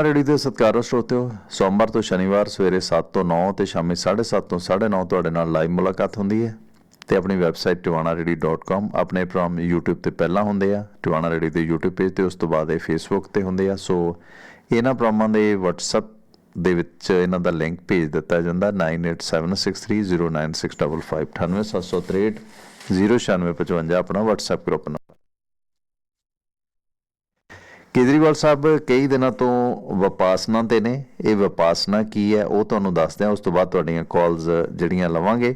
Ready ਦੇ ਸਤਿਕਾਰਯੋਗ ਸਰੋਤਿਓ ਸੋਮਵਾਰ ਤੋਂ ਸ਼ਨੀਵਾਰ ਸਵੇਰੇ 7 ਤੋਂ 9 ਤੇ ਸ਼ਾਮੀ 7:30 ਤੋਂ 9:30 ਤੁਹਾਡੇ ਨਾਲ ਲਾਈਵ ਮੁਲਾਕਾਤ ਹੁੰਦੀ ਹੈ ਤੇ ਆਪਣੀ ਵੈਬਸਾਈਟ tiwanaredi.com ਆਪਣੇ ਪ੍ਰੋਗਰਾਮ YouTube ਤੇ ਪਹਿਲਾਂ ਹੁੰਦੇ ਆ ਟਿਵਾਣਾ ਰੇਡੀ ਦੇ YouTube ਪੇਜ ਤੇ ਉਸ ਤੋਂ ਬਾਅਦ ਇਹ Facebook ਤੇ ਹੁੰਦੇ ਆ ਸੋ ਇਹਨਾਂ ਪ੍ਰੋਗਰਾਮਾਂ ਦੇ WhatsApp ਦੇ ਵਿੱਚ ਇਹਨਾਂ ਦਾ ਲਿੰਕ ਭੇਜ ਦਿੱਤਾ ਜਾਂਦਾ 9876309655 98763 09655 ਆਪਣਾ WhatsApp ਗਰੁੱਪ ਨੰਬਰ ਕੇਜਰੀਵਾਲ ਸਾਹਿਬ, ਕਈ ਦਿਨਾਂ ਤੋਂ ਵਿਪਾਸਨਾ ਤੇ ਨੇ। ਇਹ ਵਿਪਾਸਨਾ ਕੀ ਹੈ, ਉਹ ਤੁਹਾਨੂੰ ਦੱਸਦੇ ਹਾਂ। ਉਸ ਤੋਂ ਬਾਅਦ ਤੁਹਾਡੀਆਂ ਕਾਲਸ ਜਿਹੜੀਆਂ ਲਵਾਂਗੇ।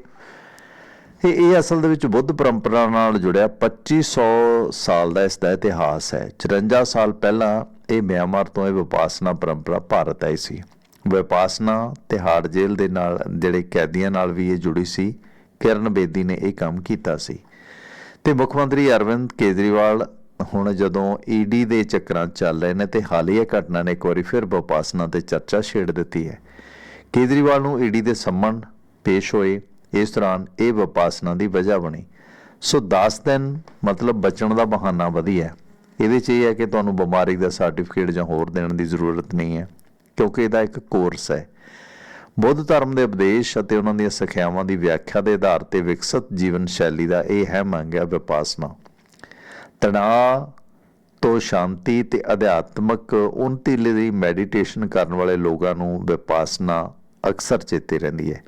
ਇਹ ਇਹ ਅਸਲ ਦੇ ਵਿੱਚ ਬੁੱਧ ਪਰੰਪਰਾ ਨਾਲ ਜੁੜਿਆ। 2500 ਸਾਲ ਦਾ ਇਸ ਦਾ ਇਤਿਹਾਸ ਹੈ। 54 ਸਾਲ ਪਹਿਲਾਂ ਇਹ ਮਿਆਂਮਾਰ ਤੋਂ ਇਹ ਵਿਪਾਸਨਾ ਪਰੰਪਰਾ ਭਾਰਤ ਆਈ ਸੀ। ਵਿਪਾਸਨਾ ਤਿਹਾੜ ਜੇਲ੍ਹ ਦੇ ਨਾਲ, ਜਿਹੜੇ ਕੈਦੀਆਂ ਨਾਲ ਵੀ ਇਹ ਜੁੜੀ ਸੀ। ਕਿਰਨ ਬੇਦੀ ਨੇ ਇਹ ਕੰਮ ਕੀਤਾ ਸੀ। ਤੇ ਮੁੱਖ ਮੰਤਰੀ ਅਰਵਿੰਦ ਕੇਜਰੀਵਾਲ ਹੁਣ ਜਦੋਂ ਈਡੀ ਦੇ ਚੱਕਰਾਂ ਚੱਲ ਰਹੇ ਨੇ ਤੇ ਇਹ ਘਟਨਾ ਨੇ, ਇੱਕ ਵਾਰੀ ਫਿਰ ਵਿਪਾਸਨਾ ਤੇ ਚਰਚਾ ਛੇੜ ਦਿੱਤੀ ਹੈ। ਕੇਜਰੀਵਾਲ ਨੂੰ ਈਡੀ ਦੇ ਸੰਮਣ ਪੇਸ਼ ਹੋਏ। ਇਸ ਦੌਰਾਨ ਇਹ ਵਿਪਾਸਨਾ ਦੀ ਵਜ੍ਹਾ ਬਣੀ। ਸੋ 10 ਦਿਨ ਮਤਲਬ ਬਚਣ ਦਾ ਬਹਾਨਾ ਵਧੀਆ ਇਹਦੇ 'ਚ ਇਹ ਹੈ ਕਿ ਤੁਹਾਨੂੰ ਬਿਮਾਰੀ ਦਾ ਸਰਟੀਫਿਕੇਟ ਜਾਂ ਹੋਰ ਦੇਣ ਦੀ ਜ਼ਰੂਰਤ ਨਹੀਂ ਹੈ, ਕਿਉਂਕਿ ਇਹਦਾ ਇੱਕ ਕੋਰਸ ਹੈ। ਬੁੱਧ ਧਰਮ ਦੇ ਉਪਦੇਸ਼ ਅਤੇ ਉਹਨਾਂ ਦੀਆਂ ਸਿੱਖਿਆਵਾਂ ਦੀ ਵਿਆਖਿਆ ਦੇ ਆਧਾਰ ਤੇ ਵਿਕਸਿਤ ਜੀਵਨ ਸ਼ੈਲੀ ਦਾ ਇਹ ਹੈ ਮੰਗਿਆ ਵਿਪਾਸਨਾ ਤਣਾਅ ਤੋਂ ਸ਼ਾਂਤੀ ਤੇ ਅਧਿਆਤਮਕ ਉਨਤੀ ਲਈ ਮੈਡੀਟੇਸ਼ਨ ਕਰਨ ਵਾਲੇ ਲੋਕਾਂ ਨੂੰ ਵਿਪਾਸਨਾ ਅਕਸਰ ਚੇਤੇ ਰਹਿੰਦੀ ਹੈ।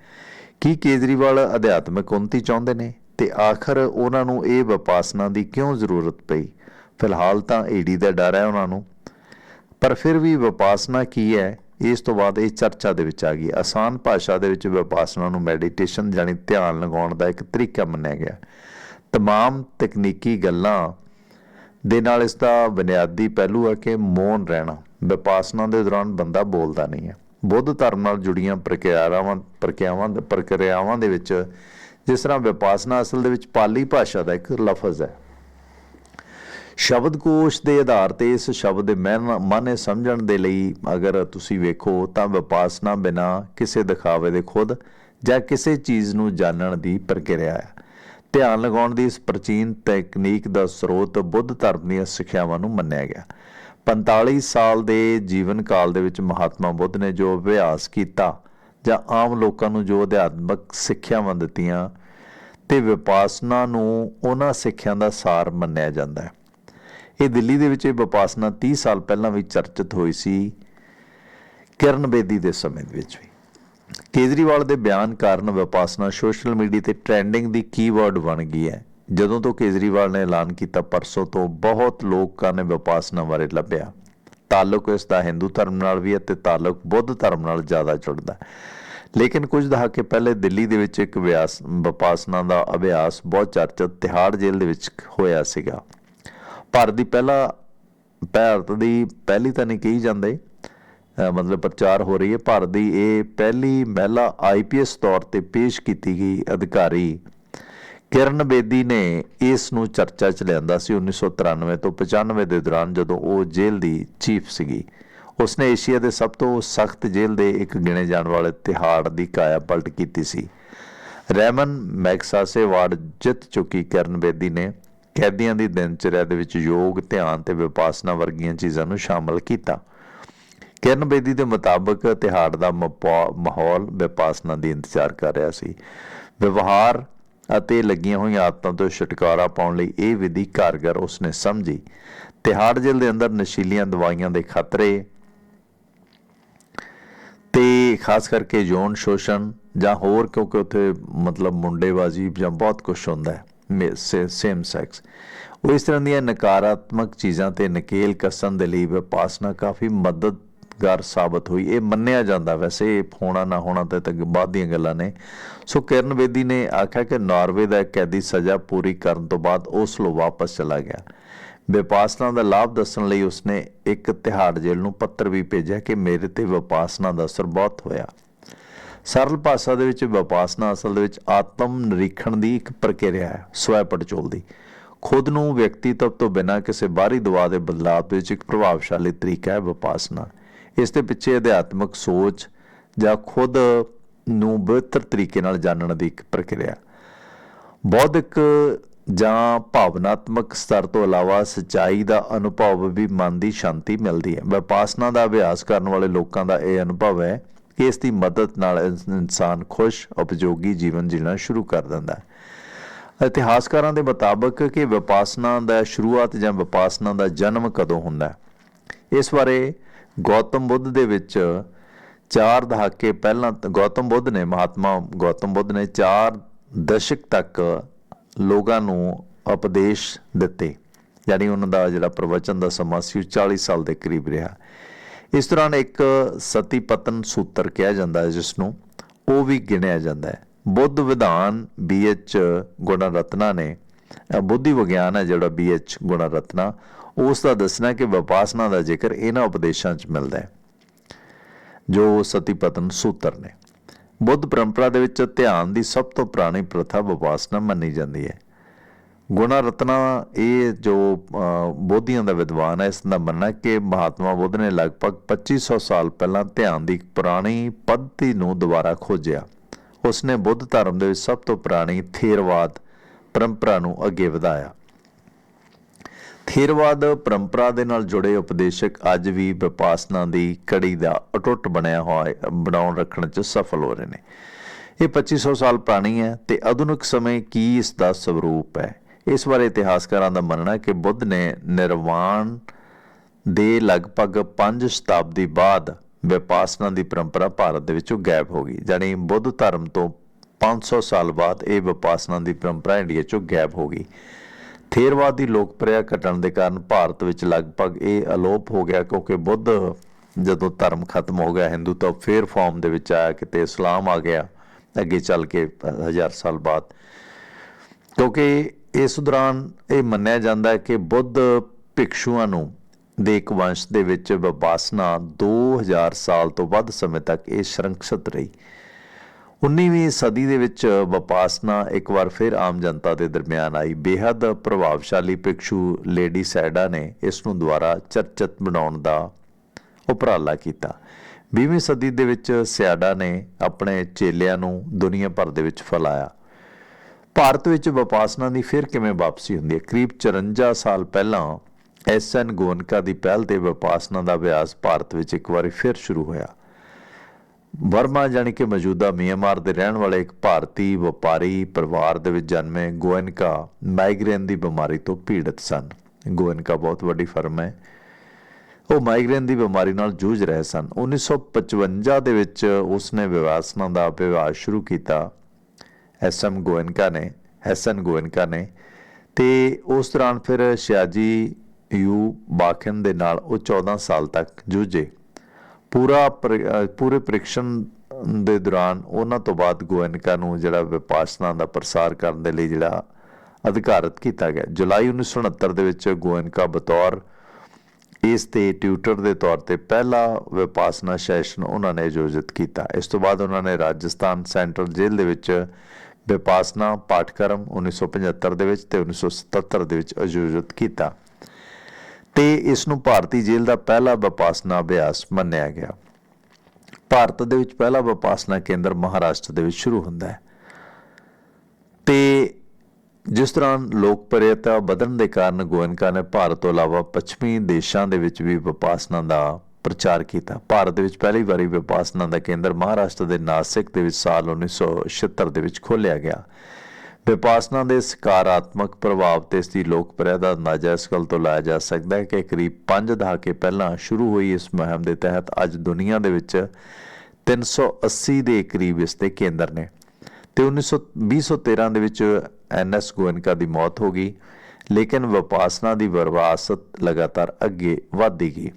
ਕੀ ਕੇਜਰੀਵਾਲ ਅਧਿਆਤਮਕ ਉਨਤੀ ਚਾਹੁੰਦੇ ਨੇ? ਤੇ ਆਖਰ ਉਹਨਾਂ ਨੂੰ ਇਹ ਵਿਪਾਸਨਾ ਦੀ ਕਿਉਂ ਜ਼ਰੂਰਤ ਪਈ? ਫਿਲਹਾਲ ਤਾਂ ਈਡੀ ਦਾ ਡਰ ਹੈ ਉਹਨਾਂ ਨੂੰ। ਪਰ ਫਿਰ ਵੀ ਵਿਪਾਸਨਾ ਕੀ ਹੈ? ਇਸ ਤੋਂ ਬਾਅਦ ਇਹ ਚਰਚਾ ਦੇ ਵਿੱਚ ਆ ਗਈ। ਆਸਾਨ ਭਾਸ਼ਾ ਦੇ ਵਿੱਚ ਵਿਪਾਸਨਾ ਨੂੰ ਮੈਡੀਟੇਸ਼ਨ ਯਾਨੀ ਧਿਆਨ ਲਗਾਉਣ ਦਾ ਇੱਕ ਤਰੀਕਾ ਮੰਨਿਆ ਗਿਆ। ਤਮਾਮ ਤਕਨੀਕੀ ਗੱਲਾਂ ਦੇ ਨਾਲ ਇਸ ਦਾ ਬੁਨਿਆਦੀ ਪਹਿਲੂ ਹੈ ਕਿ ਮੌਨ ਰਹਿਣਾ, ਵਿਪਾਸਨਾ ਦੇ ਦੌਰਾਨ ਬੰਦਾ ਬੋਲਦਾ ਨਹੀਂ ਹੈ। ਬੁੱਧ ਧਰਮ ਨਾਲ ਜੁੜੀਆਂ ਪ੍ਰਕਿਰਿਆਵਾਂ ਪ੍ਰਕਿਰਿਆਵਾਂ ਪ੍ਰਕਿਰਿਆਵਾਂ ਦੇ ਵਿੱਚ ਜਿਸ ਤਰ੍ਹਾਂ ਵਿਪਾਸਨਾ ਅਸਲ ਦੇ ਵਿੱਚ ਪਾਲੀ ਭਾਸ਼ਾ ਦਾ ਇੱਕ ਲਫ਼ਜ਼ ਹੈ। ਸ਼ਬਦਕੋਸ਼ ਦੇ ਆਧਾਰ ਤੇ ਇਸ ਸ਼ਬਦ ਦੇ ਮਨ- ਮਾਨੇ ਸਮਝਣ ਦੇ ਲਈ ਅਗਰ ਤੁਸੀਂ ਵੇਖੋ ਤਾਂ ਵਿਪਾਸਨਾ ਬਿਨਾ ਕਿਸੇ ਦਿਖਾਵੇ ਦੇ ਖੁਦ ਜਾਂ ਕਿਸੇ ਚੀਜ਼ ਨੂੰ ਜਾਣਨ ਦੀ ਪ੍ਰਕਿਰਿਆ ਹੈ। ਧਿਆਨ ਲਗਾਉਣ ਦੀ ਇਸ ਪ੍ਰਾਚੀਨ ਤਕਨੀਕ ਦਾ ਸਰੋਤ ਬੁੱਧ ਧਰਮ ਦੀਆਂ ਸਿੱਖਿਆਵਾਂ ਨੂੰ ਮੰਨਿਆ ਗਿਆ। 45 ਸਾਲ ਦੇ ਜੀਵਨ ਕਾਲ ਦੇ ਵਿੱਚ ਮਹਾਤਮਾ ਬੁੱਧ ਨੇ ਜੋ ਅਭਿਆਸ ਕੀਤਾ ਜਾਂ ਆਮ ਲੋਕਾਂ ਨੂੰ ਜੋ ਅਧਿਆਤਮਕ ਸਿੱਖਿਆਵਾਂ ਦਿੱਤੀਆਂ ਤੇ ਵਿਪਾਸਨਾ ਨੂੰ ਉਹਨਾਂ ਸਿੱਖਿਆਂ ਦਾ ਸਾਰ ਮੰਨਿਆ ਜਾਂਦਾ ਹੈ। ਇਹ ਦਿੱਲੀ ਦੇ ਵਿੱਚ ਇਹ ਵਿਪਾਸਨਾ 30 ਸਾਲ ਪਹਿਲਾਂ ਵੀ ਚਰਚਿਤ ਹੋਈ ਸੀ ਕਿਰਨ ਬੇਦੀ ਦੇ ਸਮੇਂ ਦੇ ਵਿੱਚ ਵੀ। ਕੇਜਰੀਵਾਲ ਦੇ ਬਿਆਨ ਕਾਰਨ ਵਿਪਾਸਨਾ ਸੋਸ਼ਲ ਮੀਡੀਆ ਤੇ ਟ੍ਰੈਂਡਿੰਗ ਦੀ ਕੀਵਰਡ ਬਣ ਗਈ ਹੈ। ਜਦੋਂ ਤੋਂ ਕੇਜਰੀਵਾਲ ਨੇ ਐਲਾਨ ਕੀਤਾ, ਪਰਸੋਂ ਤੋਂ ਬਹੁਤ ਲੋਕਾਂ ਨੇ ਵਿਪਾਸਨਾ ਬਾਰੇ ਲੱਭਿਆ। ਤਾਲੁਕ ਇਸ ਦਾ ਹਿੰਦੂ ਧਰਮ ਨਾਲ ਵੀ ਹੈ ਤੇ ਤਾਲੁਕ ਬੁੱਧ ਧਰਮ ਨਾਲ ਜ਼ਿਆਦਾ ਜੁੜਦਾ ਲੇਕਿਨ ਕੁਝ ਦਹਾਕੇ ਪਹਿਲੇ ਦਿੱਲੀ ਦੇ ਵਿੱਚ ਇੱਕ ਵਿਆਸ, ਵਿਪਾਸਨਾ ਦਾ ਅਭਿਆਸ ਬਹੁਤ ਚਰਚਿਤ ਤਿਹਾੜ ਜੇਲ੍ਹ ਦੇ ਵਿੱਚ ਹੋਇਆ ਸੀਗਾ। ਭਾਰਤ ਦੀ ਪਹਿਲਾ, ਭਾਰਤ ਦੀ ਪਹਿਲੀ ਤਾਂ ਨਹੀਂ ਕਹੀ ਜਾਂਦੇ ਮਤਲਬ ਪ੍ਰਚਾਰ ਹੋ ਰਹੀ ਹੈ। ਭਾਰਤ ਦੀ ਇਹ ਪਹਿਲੀ ਮਹਿਲਾ ਆਈਪੀਐਸ ਤੌਰ ਤੇ ਪੇਸ਼ ਕੀਤੀ ਗਈ ਅਧਿਕਾਰੀ ਕਿਰਨ ਬੇਦੀ ਨੇ ਇਸ ਨੂੰ ਚਰਚਾ 'ਚ ਲਿਆਂਦਾ ਸੀ 1993 ਤੋਂ 95 ਦੇ ਦੌਰਾਨ, ਜਦੋਂ ਉਹ ਜੇਲ੍ਹ ਦੀ ਚੀਫ ਸੀਗੀ। ਉਸਨੇ ਏਸ਼ੀਆ ਦੇ ਸਭ ਤੋਂ ਸਖਤ ਜੇਲ੍ਹ ਦੇ ਇੱਕ ਗਿਣੇ ਜਾਣ ਵਾਲੇ ਤਿਹਾੜ ਦੀ ਕਾਇਆ ਪਲਟ ਕੀਤੀ ਸੀ। ਰੈਮਨ ਮੈਕਸਾਸੇ ਅਵਾਰਡ ਜਿੱਤ ਚੁੱਕੀ ਕਿਰਨ ਬੇਦੀ ਨੇ ਕੈਦੀਆਂ ਦੀ ਦਿਨਚਰਿਆ ਦੇ ਵਿੱਚ ਯੋਗ, ਧਿਆਨ ਤੇ ਵਿਪਾਸਨਾ ਵਰਗੀਆਂ ਚੀਜ਼ਾਂ ਨੂੰ ਸ਼ਾਮਲ ਕੀਤਾ। ਕਿਰਨ ਬੇਦੀ ਦੇ ਮੁਤਾਬਕ ਤਿਹਾੜ ਦਾ ਮਾਹੌਲ ਵਿਪਾਸਨਾ ਦੀ ਇੰਤਜ਼ਾਰ ਕਰ ਰਿਹਾ ਸੀ। ਵਿਵਹਾਰ ਅਤੇ ਲੱਗੀਆਂ ਹੋਈਆਂ ਆਦਤਾਂ ਤੋਂ ਛੁਟਕਾਰਾ ਪਾਉਣ ਲਈ ਇਹ ਵਿਧੀ ਕਾਰਗਰ ਉਸਨੇ ਸਮਝੀ। ਤਿਹਾੜ ਜੇਲ੍ਹ ਦੇ ਅੰਦਰ ਨਸ਼ੀਲੀਆਂ ਦਵਾਈਆਂ ਦੇ ਖਤਰੇ ਤੇ ਖਾਸ ਕਰਕੇ ਯੋਨ ਸ਼ੋਸ਼ਣ ਜਾਂ ਹੋਰ ਕਿਉਂਕਿ ਉੱਥੇ ਮਤਲਬ ਮੁੰਡੇਬਾਜ਼ੀ ਜਾਂ ਬਹੁਤ ਕੁਝ ਹੁੰਦਾ ਹੈ ਸੇਮ ਸੈਕਸ ਉਹ ਇਸ ਤਰ੍ਹਾਂ ਦੀਆਂ ਨਕਾਰਾਤਮਕ ਚੀਜ਼ਾਂ ਤੇ ਨਕੇਲ ਕਸਣ ਦੇ ਲਈ ਵਿਪਾਸਨਾ ਕਾਫੀ ਮਦਦ ਮਦਦਗਾਰ ਸਾਬਤ ਹੋਈ। ਇਹ ਮੰਨਿਆ ਜਾਂਦਾ ਵੈਸੇ, ਇਹ ਹੋਣਾ ਨਾ ਹੋਣਾ ਤੇ ਤਾਂ ਬਾਅਦ ਦੀਆਂ ਗੱਲਾਂ ਨੇ। ਸੋ ਕਿਰਨ ਬੇਦੀ ਨੇ ਆਖਿਆ ਕਿ ਨਾਰਵੇ ਦਾ ਕੈਦੀ ਸਜ਼ਾ ਪੂਰੀ ਕਰਨ ਤੋਂ ਬਾਅਦ ਓਸਲੋ ਵਾਪਸ ਚਲਾ ਗਿਆ। ਵਿਪਾਸਨਾ ਦਾ ਲਾਭ ਦੱਸਣ ਲਈ ਉਸਨੇ ਇੱਕ ਤਿਹਾੜ ਜੇਲ੍ਹ ਨੂੰ ਪੱਤਰ ਵੀ ਭੇਜਿਆ ਕਿ ਮੇਰੇ ਤੇ ਵਿਪਾਸਨਾ ਦਾ ਅਸਰ ਬਹੁਤ ਹੋਇਆ। ਸਰਲ ਭਾਸ਼ਾ ਦੇ ਵਿੱਚ ਵਿਪਾਸਨਾ ਅਸਲ ਦੇ ਵਿੱਚ ਆਤਮ ਨਿਰੀਖਣ ਦੀ ਇੱਕ ਪ੍ਰਕਿਰਿਆ ਹੈ, ਸਵੈ ਪੜਚੋਲ ਦੀ। ਖੁਦ ਨੂੰ ਵਿਅਕਤੀਤਵ ਤੋਂ ਬਿਨਾਂ ਕਿਸੇ ਬਾਹਰੀ ਦਬਾਅ ਦੇ ਬਦਲਾਅ ਦੇ ਵਿੱਚ ਇੱਕ ਪ੍ਰਭਾਵਸ਼ਾਲੀ ਤਰੀਕਾ ਹੈ ਵਿਪਾਸਨਾ। ਇਸ ਦੇ ਪਿੱਛੇ ਅਧਿਆਤਮਕ ਸੋਚ ਜਾਂ ਖੁਦ ਨੂੰ ਬਿਹਤਰ ਤਰੀਕੇ ਨਾਲ ਜਾਣਨ ਦੀ ਇੱਕ ਪ੍ਰਕਿਰਿਆ। ਬੌਧਿਕ ਜਾਂ ਭਾਵਨਾਤਮਕ ਸਤਰ ਤੋਂ ਇਲਾਵਾ ਸਚਾਈ ਦਾ ਅਨੁਭਵ ਵੀ ਮਨ ਦੀ ਸ਼ਾਂਤੀ ਮਿਲਦੀ ਹੈ। ਵਿਪਾਸਨਾ ਦਾ ਅਭਿਆਸ ਕਰਨ ਵਾਲੇ ਲੋਕਾਂ ਦਾ ਇਹ ਅਨੁਭਵ ਹੈ ਕਿ ਇਸ ਦੀ ਮਦਦ ਨਾਲ ਇਨਸ- ਇਨਸਾਨ ਖੁਸ਼, ਉਪਯੋਗੀ ਜੀਵਨ ਜੀਣਾ ਸ਼ੁਰੂ ਕਰ ਦਿੰਦਾ ਹੈ। ਇਤਿਹਾਸਕਾਰਾਂ ਦੇ ਮੁਤਾਬਕ ਕਿ ਵਿਪਾਸਨਾ ਦਾ ਸ਼ੁਰੂਆਤ ਜਾਂ ਵਿਪਾਸਨਾ ਦਾ ਜਨਮ ਕਦੋਂ ਹੁੰਦਾ ਹੈ? ਇਸ ਬਾਰੇ ਗੌਤਮ ਬੁੱਧ ਦੇ ਵਿੱਚ ਚਾਰ ਦਹਾਕੇ ਪਹਿਲਾਂ ਗੌਤਮ ਬੁੱਧ ਨੇ, ਮਹਾਤਮਾ ਗੌਤਮ ਬੁੱਧ ਨੇ ਚਾਰ ਦਸ਼ਕ ਤੱਕ ਲੋਕਾਂ ਨੂੰ ਉਪਦੇਸ਼ ਦਿੱਤੇ। ਯਾਨੀ ਉਹਨਾਂ ਦਾ ਜਿਹੜਾ ਪ੍ਰਵਚਨ ਦਾ ਸਮਾਂ ਸੀ, ਉਹ 40 ਸਾਲ ਦੇ ਕਰੀਬ ਰਿਹਾ। ਇਸ ਦੌਰਾਨ ਇੱਕ ਸਤੀ ਪਤਨ ਸੂਤਰ ਕਿਹਾ ਜਾਂਦਾ ਹੈ ਜਿਸ ਨੂੰ ਉਹ ਵੀ ਗਿਣਿਆ ਜਾਂਦਾ ਹੈ। ਬੁੱਧ ਵਿਧਾਨ ਬੀਐਚ ਗੁਣਾ ਰਤਨਾ ਨੇ ਬੁੱਧੀ ਵਿਗਿਆਨ ਹੈ ਜਿਹੜਾ ਬੀਐਚ ਗੁਣਾ ਰਤਨਾ ਉਸ ਦਾ ਦੱਸਣਾ ਕਿ ਵਿਪਾਸਨਾ ਦਾ ਜ਼ਿਕਰ ਇਹਨਾਂ ਉਪਦੇਸ਼ਾਂ 'ਚ ਮਿਲਦਾ ਹੈ, ਜੋ ਸਤੀਪਤਨ ਸੂਤਰ ਨੇ। ਬੁੱਧ ਪਰੰਪਰਾ ਦੇ ਵਿੱਚ ਧਿਆਨ ਦੀ ਸਭ ਤੋਂ ਪੁਰਾਣੀ ਪ੍ਰਥਾ ਵਿਪਾਸਨਾ ਮੰਨੀ ਜਾਂਦੀ ਹੈ। ਗੁਣਾ ਰਤਨਾ ਇਹ ਜੋ ਬੋਧੀਆਂ ਦਾ ਵਿਦਵਾਨ ਹੈ, ਇਸ ਦਾ ਮੰਨਣਾ ਕਿ ਮਹਾਤਮਾ ਬੁੱਧ ਨੇ ਲਗਭਗ 2500 ਸਾਲ ਪਹਿਲਾਂ ਧਿਆਨ ਦੀ ਪੁਰਾਣੀ ਪੱਧਤੀ ਨੂੰ ਦੁਬਾਰਾ ਖੋਜਿਆ। ਉਸਨੇ ਬੁੱਧ ਧਰਮ ਦੇ ਵਿੱਚ ਸਭ ਤੋਂ ਪੁਰਾਣੀ ਥੇਰਵਾਦ ਪਰੰਪਰਾ ਨੂੰ ਅੱਗੇ ਵਧਾਇਆ। ਥੇਰਵਾਦ ਪਰੰਪਰਾ ਦੇ ਨਾਲ ਜੁੜੇ ਉਪਦੇਸ਼ਕ ਅੱਜ ਵੀ ਵਿਪਾਸਨਾ ਦੀ ਕੜੀ ਦਾ ਅਟੁੱਟ ਬਣਿਆ ਹੋਇਆ ਬਣਾਉਣ ਰੱਖਣ 'ਚ ਸਫਲ ਹੋ ਰਹੇ ਨੇ। ਇਹ 2500 ਸਾਲ ਪੁਰਾਣੀ ਹੈ ਤੇ ਆਧੁਨਿਕ ਸਮੇਂ ਕੀ ਇਸ ਦਾ ਸਰੂਪ ਹੈ? ਇਸ ਬਾਰੇ ਇਤਿਹਾਸਕਾਰਾਂ ਦਾ ਮੰਨਣਾ ਹੈ ਕਿ ਬੁੱਧ ਨੇ ਨਿਰਵਾਣ ਦੇ ਲਗਭਗ 5 ਸ਼ਤਾਬਦੀ ਬਾਅਦ ਵਿਪਾਸਨਾ ਦੀ ਪਰੰਪਰਾ ਭਾਰਤ ਦੇ ਵਿੱਚੋਂ ਗਾਇਬ ਹੋ ਗਈ, ਜਾਣੀ ਬੁੱਧ ਧਰਮ ਤੋਂ 500 ਸਾਲ ਬਾਅਦ ਇਹ ਵਿਪਾਸਨਾ ਦੀ ਪਰੰਪਰਾ ਇੰਡੀਆ ਚੋਂ ਗਾਇਬ ਹੋ ਗਈ। ਥੇਰਵਾਦ ਦੀ ਲੋਕਪ੍ਰਿਯਤਾ ਘਟਣ ਦੇ ਕਾਰਨ ਭਾਰਤ ਵਿੱਚ ਲਗਭਗ ਇਹ ਅਲੋਪ ਹੋ ਗਿਆ ਕਿਉਂਕਿ ਬੁੱਧ ਜਦੋਂ ਧਰਮ ਖਤਮ ਹੋ ਗਿਆ ਹਿੰਦੂ ਤਾਂ ਫੇਰ ਫਾਰਮ ਦੇ ਵਿੱਚ ਆਇਆ ਕਿਤੇ ਇਸਲਾਮ ਆ ਗਿਆ ਅੱਗੇ ਚੱਲ ਕੇ ਹਜ਼ਾਰ ਸਾਲ ਬਾਅਦ। ਕਿਉਂਕਿ ਇਸ ਦੌਰਾਨ ਇਹ ਮੰਨਿਆ ਜਾਂਦਾ ਹੈ ਕਿ ਬੁੱਧ ਭਿਕਸ਼ੂਆਂ ਨੂੰ ਦੇ ਇੱਕ ਵੰਸ਼ ਦੇ ਵਿੱਚ ਵਿਪਾਸਨਾ 2000 ਸਾਲ ਤੋਂ ਵੱਧ ਸਮੇਂ ਤੱਕ ਇਹ ਸ਼ਰੰਕਸ਼ਤ ਰਹੀ। 19ਵੀਂ ਸਦੀ ਦੇ ਵਿੱਚ ਵਪਾਸਨਾ ਇੱਕ ਵਾਰ ਫਿਰ ਆਮ ਜਨਤਾ ਦੇ ਦਰਮਿਆਨ ਆਈ। ਬੇहद ਪ੍ਰਭਾਵਸ਼ਾਲੀ ਭਿਕਸ਼ੂ ਲੇਡੀ ਸੈਡਾ ਨੇ ਇਸ ਨੂੰ ਦੁਬਾਰਾ ਚਰਚਿਤ ਬਣਾਉਣ ਦਾ ਉਪਰਾਲਾ ਕੀਤਾ। 20ਵੀਂ ਸਦੀ ਦੇ ਵਿੱਚ ਸਿਆਡਾ ਨੇ ਆਪਣੇ ਚੇਲਿਆਂ ਨੂੰ ਦੁਨੀਆ ਭਰ ਦੇ ਵਿੱਚ ਫੈਲਾਇਆ। ਭਾਰਤ ਵਿੱਚ ਵਪਾਸਨਾ ਦੀ ਫਿਰ ਕਿਵੇਂ ਵਾਪਸੀ ਹੁੰਦੀ ਹੈ? ਕਰੀਬ 54 ਸਾਲ ਪਹਿਲਾਂ ਐਸਐਨ ਗੋਨਕਾ ਦੀ ਪਹਿਲ ਤੇ ਵਪਾਸਨਾ ਦਾ ਅਭਿਆਸ ਭਾਰਤ ਵਿੱਚ ਇੱਕ ਵਾਰੀ ਫਿਰ ਸ਼ੁਰੂ ਹੋਇਆ। ਵਰਮਾ ਜਾਣੀ ਕਿ ਮੌਜੂਦਾ ਮਿਆਂਮਾਰ ਦੇ ਰਹਿਣ ਵਾਲੇ ਇੱਕ ਭਾਰਤੀ ਵਪਾਰੀ ਪਰਿਵਾਰ ਦੇ ਵਿੱਚ ਜਨਮੇ ਗੋਇਨਕਾ ਮਾਈਗ੍ਰੇਨ ਦੀ ਬਿਮਾਰੀ ਤੋਂ ਪੀੜਤ ਸਨ। ਗੋਇਨਕਾ ਬਹੁਤ ਵੱਡੀ ਫਰਮ ਹੈ। ਉਹ ਮਾਈਗ੍ਰੇਨ ਦੀ ਬਿਮਾਰੀ ਨਾਲ ਜੂਝ ਰਹੇ ਸਨ। 1955 ਦੇ ਵਿੱਚ ਉਸਨੇ ਵਿਵਾਸਨਾ ਦਾ ਅਭਿਆਸ ਸ਼ੁਰੂ ਕੀਤਾ। ਐਸਐਮ ਗੋਇਨਕਾ ਨੇ ਐਸਐਨ ਗੋਇਨਕਾ ਨੇ ਤੇ ਉਸ ਦੌਰਾਨ ਫਿਰ ਸ਼ਿਆਜੀ ਯੂ ਬਾਖਨ ਦੇ ਨਾਲ ਉਹ 14 ਸਾਲ ਤੱਕ ਜੂਝੇ। ਪੂਰਾ ਪ੍ਰ- ਪੂਰੇ ਪ੍ਰੀਖਣ ਦੇ ਦੌਰਾਨ ਉਹਨਾਂ ਤੋਂ ਬਾਅਦ ਗੋਇਨਕਾ ਨੂੰ ਜਿਹੜਾ ਵਿਪਾਸਨਾ ਦਾ ਪ੍ਰਸਾਰ ਕਰਨ ਦੇ ਲਈ ਜਿਹੜਾ ਅਧਿਕਾਰਤ ਕੀਤਾ ਗਿਆ। ਜੁਲਾਈ 1969 ਦੇ ਵਿੱਚ ਗੋਇਨਕਾ ਬਤੌਰ ਇਸ ਤੇ ਟਿਊਟਰ ਦੇ ਤੌਰ ਤੇ ਪਹਿਲਾ ਵਿਪਾਸਨਾ ਸੈਸ਼ਨ ਉਹਨਾਂ ਨੇ ਆਯੋਜਿਤ ਕੀਤਾ। ਇਸ ਤੋਂ ਬਾਅਦ ਉਹਨਾਂ ਨੇ ਰਾਜਸਥਾਨ ਸੈਂਟਰਲ ਜੇਲ੍ਹ ਦੇ ਵਿੱਚ ਵਿਪਾਸਨਾ ਪਾਠਕ੍ਰਮ 1975 ਦੇ ਵਿੱਚ ਤੇ 1977 ਦੇ ਵਿੱਚ ਆਯੋਜਿਤ ਕੀਤਾ। ਤੇ ਇਸ ਨੂੰ ਭਾਰਤੀ ਜੇਲ੍ਹ ਦਾ ਪਹਿਲਾ ਵਿਪਾਸਨਾ ਅਭਿਆਸ ਮੰਨਿਆ ਗਿਆ। ਭਾਰਤ ਦੇ ਵਿੱਚ ਪਹਿਲਾ ਵਿਪਾਸਨਾ ਕੇਂਦਰ ਮਹਾਰਾਸ਼ਟਰ ਦੇ ਵਿੱਚ ਸ਼ੁਰੂ ਹੁੰਦਾ ਹੈ। ਤੇ ਜਿਸ ਤਰ੍ਹਾਂ ਲੋਕਪ੍ਰਿਯਤਾ ਵਧਣ ਦੇ ਕਾਰਨ ਗੋਇਨਕਾ ਨੇ ਭਾਰਤ ਤੋਂ ਇਲਾਵਾ ਪੱਛਮੀ ਦੇਸ਼ਾਂ ਦੇ ਵਿੱਚ ਵੀ ਵਿਪਾਸਨਾ ਦਾ ਪ੍ਰਚਾਰ ਕੀਤਾ। ਭਾਰਤ ਦੇ ਵਿੱਚ ਪਹਿਲੀ ਵਾਰੀ ਵਿਪਾਸਨਾ ਦਾ ਕੇਂਦਰ ਮਹਾਰਾਸ਼ਟਰ ਦੇ ਨਾਸਿਕ ਦੇ ਵਿੱਚ ਸਾਲ 1976 ਦੇ ਵਿੱਚ ਖੋਲ੍ਹਿਆ ਗਿਆ। ਵਿਪਾਸਨਾ ਦੇ ਸਕਾਰਾਤਮਕ ਪ੍ਰਭਾਵ ਤੇ ਇਸ ਦੀ ਲੋਕਪ੍ਰਿਯਤਾ ਦਾ ਅੰਦਾਜ਼ਾ ਇਸ ਗੱਲ ਤੋਂ ਲਾਇਆ ਜਾ ਸਕਦਾ ਹੈ ਕਿ ਕਰੀਬ 5 ਦਹਾਕੇ ਪਹਿਲਾਂ ਸ਼ੁਰੂ ਹੋਈ ਇਸ ਮੁਹਿੰਮ ਦੇ ਤਹਿਤ ਅੱਜ ਦੁਨੀਆ ਦੇ ਵਿੱਚ 380 ਦੇ ਕਰੀਬ ਇਸ ਦੇ ਕੇਂਦਰ ਨੇ ਤੇ 1900 2013 ਦੇ ਵਿੱਚ ਐਨਐਸ ਗੋਇਨਕਾ ਦੀ ਮੌਤ ਹੋ ਗਈ, ਲੇਕਿਨ ਵਿਪਾਸਨਾ ਦੀ ਵਿਰਾਸਤ ਲਗਾਤਾਰ ਅੱਗੇ ਵਧਦੀ ਗਈ।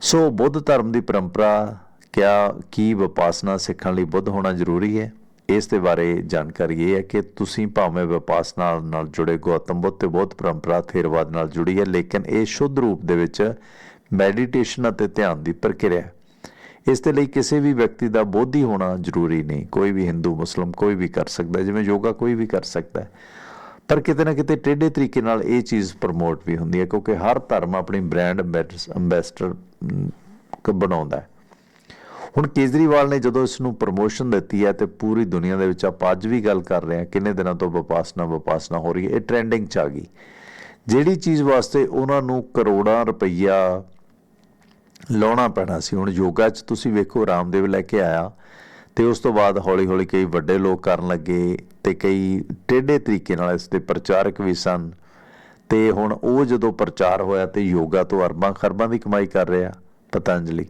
ਸੋ ਬੁੱਧ ਧਰਮ ਦੀ ਪਰੰਪਰਾ ਕਿਆ, ਕੀ ਵਿਪਾਸਨਾ ਸਿੱਖਣ ਲਈ ਬੁੱਧ ਹੋਣਾ ਜ਼ਰੂਰੀ ਹੈ? ਇਸ ਦੇ ਬਾਰੇ ਜਾਣਕਾਰੀ ਇਹ ਹੈ ਕਿ ਤੁਸੀਂ ਭਾਵੇਂ ਵਿਪਾਸਨਾ ਨਾਲ ਜੁੜੇ ਗੌਤਮ ਬੁੱਧ ਤੇ ਬੋਧ ਪਰੰਪਰਾ ਥੇਰਵਾਦ ਨਾਲ ਜੁੜੀ ਹੈ, ਲੇਕਿਨ ਇਹ ਸ਼ੁੱਧ ਰੂਪ ਦੇ ਵਿੱਚ ਮੈਡੀਟੇਸ਼ਨ ਅਤੇ ਧਿਆਨ ਦੀ ਪ੍ਰਕਿਰਿਆ ਹੈ। ਇਸ ਦੇ ਲਈ ਕਿਸੇ ਵੀ ਵਿਅਕਤੀ ਦਾ ਬੋਧੀ ਹੋਣਾ ਜ਼ਰੂਰੀ ਨਹੀਂ। ਕੋਈ ਵੀ ਹਿੰਦੂ ਮੁਸਲਮ ਕੋਈ ਵੀ ਕਰ ਸਕਦਾ ਜਿਵੇਂ ਯੋਗਾ ਕੋਈ ਵੀ ਕਰ ਸਕਦਾ ਹੈ। ਪਰ ਕਿਤੇ ਨਾ ਕਿਤੇ ਟੇਢੇ ਤਰੀਕੇ ਨਾਲ ਇਹ ਚੀਜ਼ ਪ੍ਰਮੋਟ ਵੀ ਹੁੰਦੀ ਹੈ, ਕਿਉਂਕਿ ਹਰ ਧਰਮ ਆਪਣੀ ਬ੍ਰਾਂਡ ਅੰਬੈਸਡਰ ਬਣਾਉਂਦਾ ਹੈ। ਹੁਣ ਕੇਜਰੀਵਾਲ ਨੇ ਜਦੋਂ ਇਸ ਨੂੰ ਪ੍ਰਮੋਸ਼ਨ ਦਿੱਤੀ ਹੈ ਤੇ ਪੂਰੀ ਦੁਨੀਆ ਦੇ ਵਿੱਚ ਆਪਾਂ ਅੱਜ ਵੀ ਗੱਲ ਕਰ ਰਹੇ ਹਾਂ, ਕਿੰਨੇ ਦਿਨਾਂ ਤੋਂ ਵਪਾਸਨਾ ਵਪਾਸਨਾ ਹੋ ਰਹੀ ਹੈ, ਇਹ ਟ੍ਰੈਂਡਿੰਗ ਚ ਆ ਗਈ। ਜਿਹੜੀ ਚੀਜ਼ ਵਾਸਤੇ ਉਹਨਾਂ ਨੂੰ ਕਰੋੜਾਂ ਰੁਪਈਆ ਲਾਉਣਾ ਪੈਣਾ ਸੀ, ਹੁਣ ਯੋਗਾ 'ਚ ਤੁਸੀਂ ਵੇਖੋ, ਰਾਮਦੇਵ ਲੈ ਕੇ ਆਇਆ ਤੇ ਉਸ ਤੋਂ ਬਾਅਦ ਹੌਲੀ-ਹੌਲੀ ਕਈ ਵੱਡੇ ਲੋਕ ਕਰਨ ਲੱਗੇ ਤੇ ਕਈ ਟੇਢੇ ਤਰੀਕੇ ਨਾਲ ਇਸ ਦੇ ਪ੍ਰਚਾਰਕ ਵੀ ਸਨ। ਤੇ ਹੁਣ ਉਹ ਜਦੋਂ ਪ੍ਰਚਾਰ ਹੋਇਆ ਤੇ ਯੋਗਾ ਤੋਂ ਅਰਬਾਂ ਖਰਬਾਂ ਦੀ ਕਮਾਈ ਕਰ ਰਿਹਾ, ਪਤੰਜਲੀ।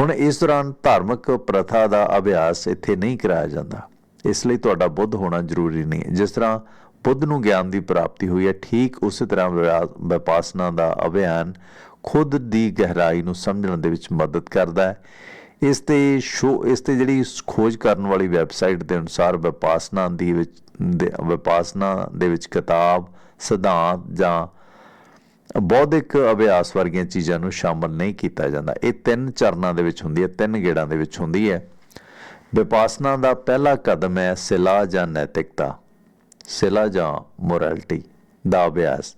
ਹੁਣ ਇਸ ਦੌਰਾਨ ਧਾਰਮਿਕ ਪ੍ਰਥਾ ਦਾ ਅਭਿਆਸ ਇੱਥੇ ਨਹੀਂ ਕਰਾਇਆ ਜਾਂਦਾ। ਇਸ ਲਈ ਤੁਹਾਡਾ ਬੁੱਧ ਹੋਣਾ ਜ਼ਰੂਰੀ ਨਹੀਂ। ਹੈ ਜਿਸ ਤਰ੍ਹਾਂ ਬੁੱਧ ਨੂੰ ਗਿਆਨ ਦੀ ਪ੍ਰਾਪਤੀ ਹੋਈ ਹੈ, ਠੀਕ ਉਸੇ ਤਰ੍ਹਾਂ ਵਿਆ- ਵਿਪਾਸਨਾ ਦਾ ਅਭਿਆਨ ਖੁਦ ਦੀ ਗਹਿਰਾਈ ਨੂੰ ਸਮਝਣ ਦੇ ਵਿੱਚ ਮਦਦ ਕਰਦਾ ਹੈ। ਇਸ ਤੇ ਸ਼ੋ, ਇਸ ਤੇ ਜਿਹੜੀ ਖੋਜ ਕਰਨ ਵਾਲੀ ਵੈਬਸਾਈਟ ਦੇ ਅਨੁਸਾਰ ਵਿਪਾਸਨਾ ਦੀ ਵਿੱਚ, ਦੇ- ਵਿਪਾਸਨਾ ਦੇ ਵਿੱਚ ਕਿਤਾਬ, ਸਿਧਾਂਤ ਜਾਂ ਬੌਧਿਕ ਅਭਿਆਸ ਵਰਗੀਆਂ ਚੀਜ਼ਾਂ ਨੂੰ ਸ਼ਾਮਲ ਨਹੀਂ ਕੀਤਾ ਜਾਂਦਾ। ਇਹ ਤਿੰਨ ਚਰਨਾਂ ਦੇ ਵਿੱਚ ਹੁੰਦੀ ਹੈ, ਤਿੰਨ ਗੇੜਾਂ ਦੇ ਵਿੱਚ ਹੁੰਦੀ ਹੈ। ਵਿਪਾਸਨਾ ਦਾ ਪਹਿਲਾ ਕਦਮ ਹੈ ਸਿਲਾ ਜਾਂ ਨੈਤਿਕਤਾ। ਸਿਲਾ ਜਾਂ ਮੋਰੈਲਿਟੀ ਦਾ ਅਭਿਆਸ।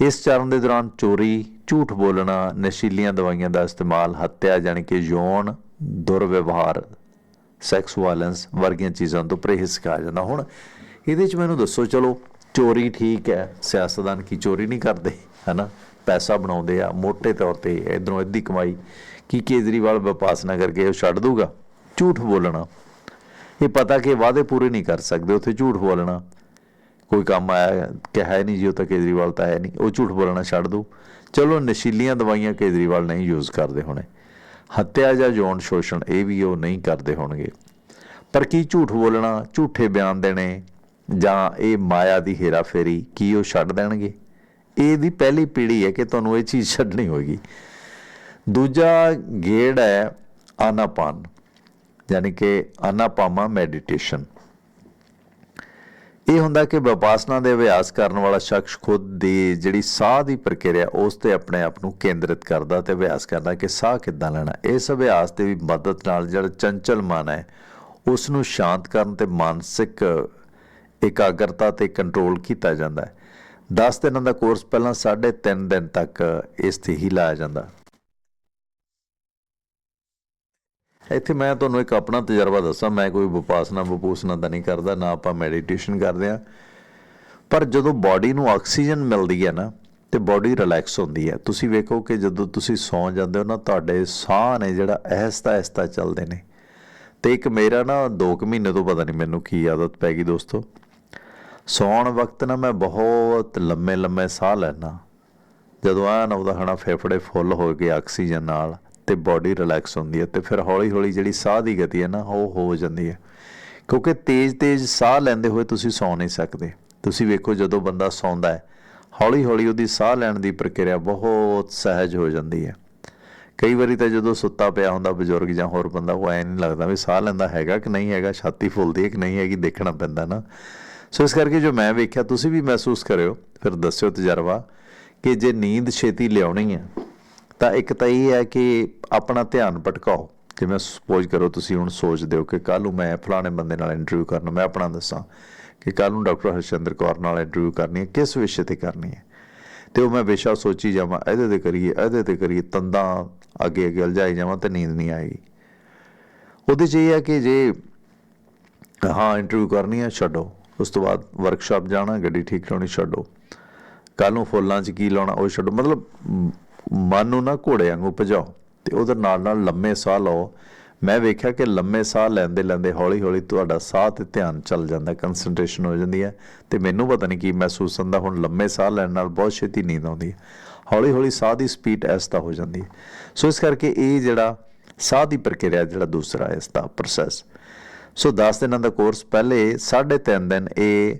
ਇਸ ਚਰਨ ਦੇ ਦੌਰਾਨ ਚੋਰੀ, ਝੂਠ ਬੋਲਣਾ, ਨਸ਼ੀਲੀਆਂ ਦਵਾਈਆਂ ਦਾ ਇਸਤੇਮਾਲ, ਹੱਤਿਆ ਯਾਨੀ ਕਿ ਯੌਨ, ਦੁਰਵਿਵਹਾਰ, ਸੈਕਸ ਵਾਇਲੈਂਸ ਵਰਗੀਆਂ ਚੀਜ਼ਾਂ ਤੋਂ ਪਰਹੇਜ਼ ਸਿਖਾਇਆ ਜਾਂਦਾ। ਹੁਣ ਇਹਦੇ ਚ ਮੈਨੂੰ ਦੱਸੋ, ਚਲੋ ਚੋਰੀ ਠੀਕ ਹੈ, ਸਿਆਸਤਦਾਨ ਕੀ ਚੋਰੀ ਨਹੀਂ ਕਰਦੇ। ਹਨਾ, ਪੈਸਾ ਬਣਾਉਂਦੇ ਆ ਮੋٹے ਤੌਰ ਤੇ ਇਧਰੋਂ ਅੱਧੀ ਕਮਾਈ। ਕੀ ਕੇਜਰੀਵਾਲ ਵਿਪਾਸਨਾ ਕਰਕੇ ਉਹ ਛੱਡ ਦੂਗਾ? ਝੂਠ ਬੋਲਣਾ। ਇਹ ਪਤਾ ਕਿ ਵਾਅਦੇ ਪੂਰੇ ਨਹੀਂ ਕਰ ਸਕਦੇ, ਉੱਥੇ ਝੂਠ ਬੋਲਣਾ। ਕੋਈ ਕੰਮ ਆਇਆ ਕਿ ਹੈ ਨਹੀਂ ਜੀ, ਉਹ ਤਾਂ ਕੇਜਰੀਵਾਲ ਤਾਂ ਹੈ ਨਹੀਂ। ਉਹ ਝੂਠ ਬੋਲਣਾ ਛੱਡ ਦੂ। ਚਲੋ, ਨਸ਼ੀਲੀਆਂ ਦਵਾਈਆਂ ਕੇਜਰੀਵਾਲ ਨਹੀਂ ਯੂਜ਼ ਕਰਦੇ ਹੋਣੇ। ਹੱਤਿਆ ਜਾਂ ਯੌਨ ਸ਼ੋਸ਼ਣ, ਇਹ ਵੀ ਉਹ ਨਹੀਂ ਕਰਦੇ ਹੋਣਗੇ। ਪਰ ਕੀ ਝੂਠ ਬੋਲਣਾ, ਝੂਠੇ ਬਿਆਨ ਦੇਣੇ, ਜਾਂ ਇਹ ਮਾਇਆ ਦੀ ਹੇਰਾਫੇਰੀ, ਕੀ ਉਹ ਛੱਡ ਦੇਣਗੇ? ਇਹ ਦੀ ਪਹਿਲੀ ਪੀੜ੍ਹੀ ਹੈ ਕਿ ਤੁਹਾਨੂੰ ਇਹ ਚੀਜ਼ ਛੱਡਣੀ ਹੋਏਗੀ। ਦੂਜਾ ਗੇੜ ਹੈ ਆਨਾਪਾਨ, ਯਾਨੀ ਕਿ ਆਨਾਪਾਮਾ ਮੈਡੀਟੇਸ਼ਨ। ਇਹ ਹੁੰਦਾ ਕਿ ਵਿਪਾਸਨਾ ਦੇ ਅਭਿਆਸ ਕਰਨ ਵਾਲਾ ਸ਼ਖਸ ਖੁਦ ਦੀ ਜਿਹੜੀ ਸਾਹ ਦੀ ਪ੍ਰਕਿਰਿਆ, ਉਸ ਤੇ ਆਪਣੇ ਆਪ ਨੂੰ ਕੇਂਦਰਿਤ ਕਰਦਾ ਤੇ ਅਭਿਆਸ ਕਰਦਾ ਕਿ ਸਾਹ ਕਿੱਦਾਂ ਲੈਣਾ। ਇਸ ਅਭਿਆਸ ਦੀ ਵੀ ਮਦਦ ਨਾਲ ਜਿਹੜਾ ਚੰਚਲ ਮਨ ਹੈ, ਉਸ ਨੂੰ ਸ਼ਾਂਤ ਕਰਨ ਤੇ ਮਾਨਸਿਕ ਇਕਾਗਰਤਾ ਤੇ ਕੰਟਰੋਲ ਕੀਤਾ ਜਾਂਦਾ ਹੈ। 10 ਦਿਨਾਂ ਦਾ ਕੋਰਸ ਪਹਿਲਾਂ 3.5 ਦਿਨ ਤੱਕ ਇਸ ਤੇ ਹੀ ਲਾਇਆ ਜਾਂਦਾ। ਇੱਥੇ ਮੈਂ ਤੁਹਾਨੂੰ ਇੱਕ ਆਪਣਾ ਤਜਰਬਾ ਦੱਸਾਂ। ਮੈਂ ਕੋਈ ਵਿਪਾਸਨਾ ਵਿਪੂਸਨਾ ਤਾਂ ਨਹੀਂ ਕਰਦਾ, ਨਾ ਆਪਾਂ ਮੈਡੀਟੇਸ਼ਨ ਕਰਦੇ ਆ ਪਰ ਜਦੋਂ ਬਾਡੀ ਨੂੰ ਆਕਸੀਜਨ ਮਿਲਦੀ ਹੈ ਨਾ, ਤੇ ਬਾਡੀ ਰਿਲੈਕਸ ਹੁੰਦੀ ਹੈ। ਤੁਸੀਂ ਵੇਖੋ ਕਿ ਜਦੋਂ ਤੁਸੀਂ ਸੌਂ ਜਾਂਦੇ ਹੋ ਨਾ, ਤੁਹਾਡੇ ਸਾਹ ਨੇ ਜਿਹੜਾ ਅਹਿਸਤਾ ਅਹਿਸਤਾ ਚੱਲਦੇ ਨੇ। ਤੇ ਇੱਕ ਮੇਰਾ ਨਾ 2 ਮਹੀਨੇ ਤੋਂ ਪਤਾ ਨਹੀਂ ਮੈਨੂੰ ਕੀ ਆਦਤ ਪੈ ਗਈ ਦੋਸਤੋ। ਸੌਣ ਵਕਤ ਨਾ ਮੈਂ ਬਹੁਤ ਲੰਮੇ ਲੰਮੇ ਸਾਹ ਲੈਣਾ ਜਦੋਂ ਆ ਨਾ ਉਹਦਾ ਹਨਾ ਫੇਫੜੇ ਫੁੱਲ ਹੋ ਗਏ ਆਕਸੀਜਨ ਨਾਲ ਤੇ ਬਾਡੀ ਰਿਲੈਕਸ ਹੁੰਦੀ ਹੈ ਤੇ ਫਿਰ ਹੌਲੀ ਹੌਲੀ ਜਿਹੜੀ ਸਾਹ ਦੀ ਗਤੀ ਹੈ ਨਾ, ਉਹ ਹੋ ਜਾਂਦੀ ਹੈ। ਕਿਉਂਕਿ ਤੇਜ਼-ਤੇਜ਼ ਸਾਹ ਲੈਂਦੇ ਹੋਏ ਤੁਸੀਂ ਸੌ ਨਹੀਂ ਸਕਦੇ। ਤੁਸੀਂ ਵੇਖੋ ਜਦੋਂ ਬੰਦਾ ਸੌਂਦਾ ਹੈ ਹੌਲੀ ਹੌਲੀ ਉਹਦੀ ਸਾਹ ਲੈਣ ਦੀ ਪ੍ਰਕਿਰਿਆ ਬਹੁਤ ਸਹਿਜ ਹੋ ਜਾਂਦੀ ਹੈ। ਕਈ ਵਾਰੀ ਤਾਂ ਜਦੋਂ ਸੁੱਤਾ ਪਿਆ ਹੁੰਦਾ ਬਜ਼ੁਰਗ ਜਾਂ ਹੋਰ ਬੰਦਾ, ਉਹ ਐ ਨਹੀਂ ਲੱਗਦਾ ਵੀ ਸਾਹ ਲੈਂਦਾ ਹੈਗਾ ਕਿ ਨਹੀਂ ਹੈਗਾ, ਛਾਤੀ ਫੁੱਲਦੀ ਹੈ ਕਿ ਨਹੀਂ ਹੈਗੀ, ਦੇਖਣਾ ਪੈਂਦਾ ਨਾ। ਸੋ ਇਸ ਕਰਕੇ ਜੋ ਮੈਂ ਵੇਖਿਆ, ਤੁਸੀਂ ਵੀ ਮਹਿਸੂਸ ਕਰਿਓ, ਫਿਰ ਦੱਸਿਓ ਤਜਰਬਾ, ਕਿ ਜੇ ਨੀਂਦ ਛੇਤੀ ਲਿਆਉਣੀ ਹੈ ਤਾਂ ਇੱਕ ਤਾਂ ਇਹ ਹੈ ਕਿ ਆਪਣਾ ਧਿਆਨ ਭਟਕਾਓ। ਜਿਵੇਂ ਸਪੋਜ਼ ਕਰੋ ਤੁਸੀਂ ਹੁਣ ਸੋਚਦੇ ਹੋ ਕਿ ਕੱਲ ਨੂੰ ਮੈਂ ਫਲਾਣੇ ਬੰਦੇ ਨਾਲ ਇੰਟਰਵਿਊ ਕਰਨਾ, ਮੈਂ ਆਪਣਾ ਦੱਸਾਂ ਕਿ ਕੱਲ ਨੂੰ ਡਾਕਟਰ ਹਰਸ਼ਿੰਦਰ ਕੌਰ ਨਾਲ ਇੰਟਰਵਿਊ ਕਰਨੀ ਹੈ, ਕਿਸ ਵਿਸ਼ੇ ਤੇ ਕਰਨੀ ਹੈ? ਤੇ ਉਹ ਮੈਂ ਵਿਸ਼ਾ ਸੋਚੀ ਜਾਵਾਂ, ਇਹਦੇ ਤੇ ਕਰੀਏ, ਇਹਦੇ ਤੇ ਕਰੀਏ, ਤੰਦਾਂ ਅੱਗੇ ਅੱਗੇ ਉਲਝਾਈ ਜਾਵਾਂ ਤੇ ਨੀਂਦ ਨਹੀਂ ਆਏਗੀ। ਉਹਦੇ 'ਚ ਇਹ ਹੈ ਕਿ ਜੇ, ਹਾਂ ਇੰਟਰਵਿਊ ਕਰਨੀ ਹੈ ਛੱਡੋ। ਉਸ ਤੋਂ ਬਾਅਦ ਵਰਕਸ਼ਾਪ ਜਾਣਾ, ਗੱਡੀ ਠੀਕ ਕਰਾਉਣੀ ਛੱਡੋ। ਕੱਲ ਨੂੰ ਫੁੱਲਾਂ 'ਚ ਕੀ ਲਾਉਣਾ, ਉਹ ਛੱਡੋ। ਮਤਲਬ ਮਨ ਨੂੰ ਨਾ ਘੋੜੇ ਵਾਂਗੂ ਭਜਾਓ ਤੇ ਉਹਦੇ ਨਾਲ ਨਾਲ ਲੰਮੇ ਸਾਹ ਲਓ। ਮੈਂ ਵੇਖਿਆ ਕਿ ਲੰਮੇ ਸਾਹ ਲੈਂਦੇ ਲੈਂਦੇ ਹੌਲੀ ਹੌਲੀ ਤੁਹਾਡਾ ਸਾਹ ਤੇ ਧਿਆਨ ਚੱਲ ਜਾਂਦਾ ਕਨਸੈਂਟਰੇਸ਼ਨ ਹੋ ਜਾਂਦੀ ਹੈ ਤੇ ਮੈਨੂੰ ਪਤਾ ਨਹੀਂ ਕੀ ਮਹਿਸੂਸ ਹੁੰਦਾ, ਹੁਣ ਲੰਮੇ ਸਾਹ ਲੈਣ ਨਾਲ ਬਹੁਤ ਛੇਤੀ ਨੀਂਦ ਆਉਂਦੀ ਹੈ। ਹੌਲੀ ਹੌਲੀ ਸਾਹ ਦੀ ਸਪੀਡ ਐਸਤਾ ਹੋ ਜਾਂਦੀ ਹੈ। ਸੋ ਇਸ ਕਰਕੇ ਇਹ ਜਿਹੜਾ ਸਾਹ ਦੀ ਪ੍ਰਕਿਰਿਆ, ਜਿਹੜਾ ਦੂਸਰਾ ਇਸ ਦਾ ਪ੍ਰੋਸੈਸ ਸੋ 10 ਦਿਨਾਂ ਦਾ ਕੋਰਸ ਪਹਿਲੇ 3.5 ਦਿਨ ਇਹ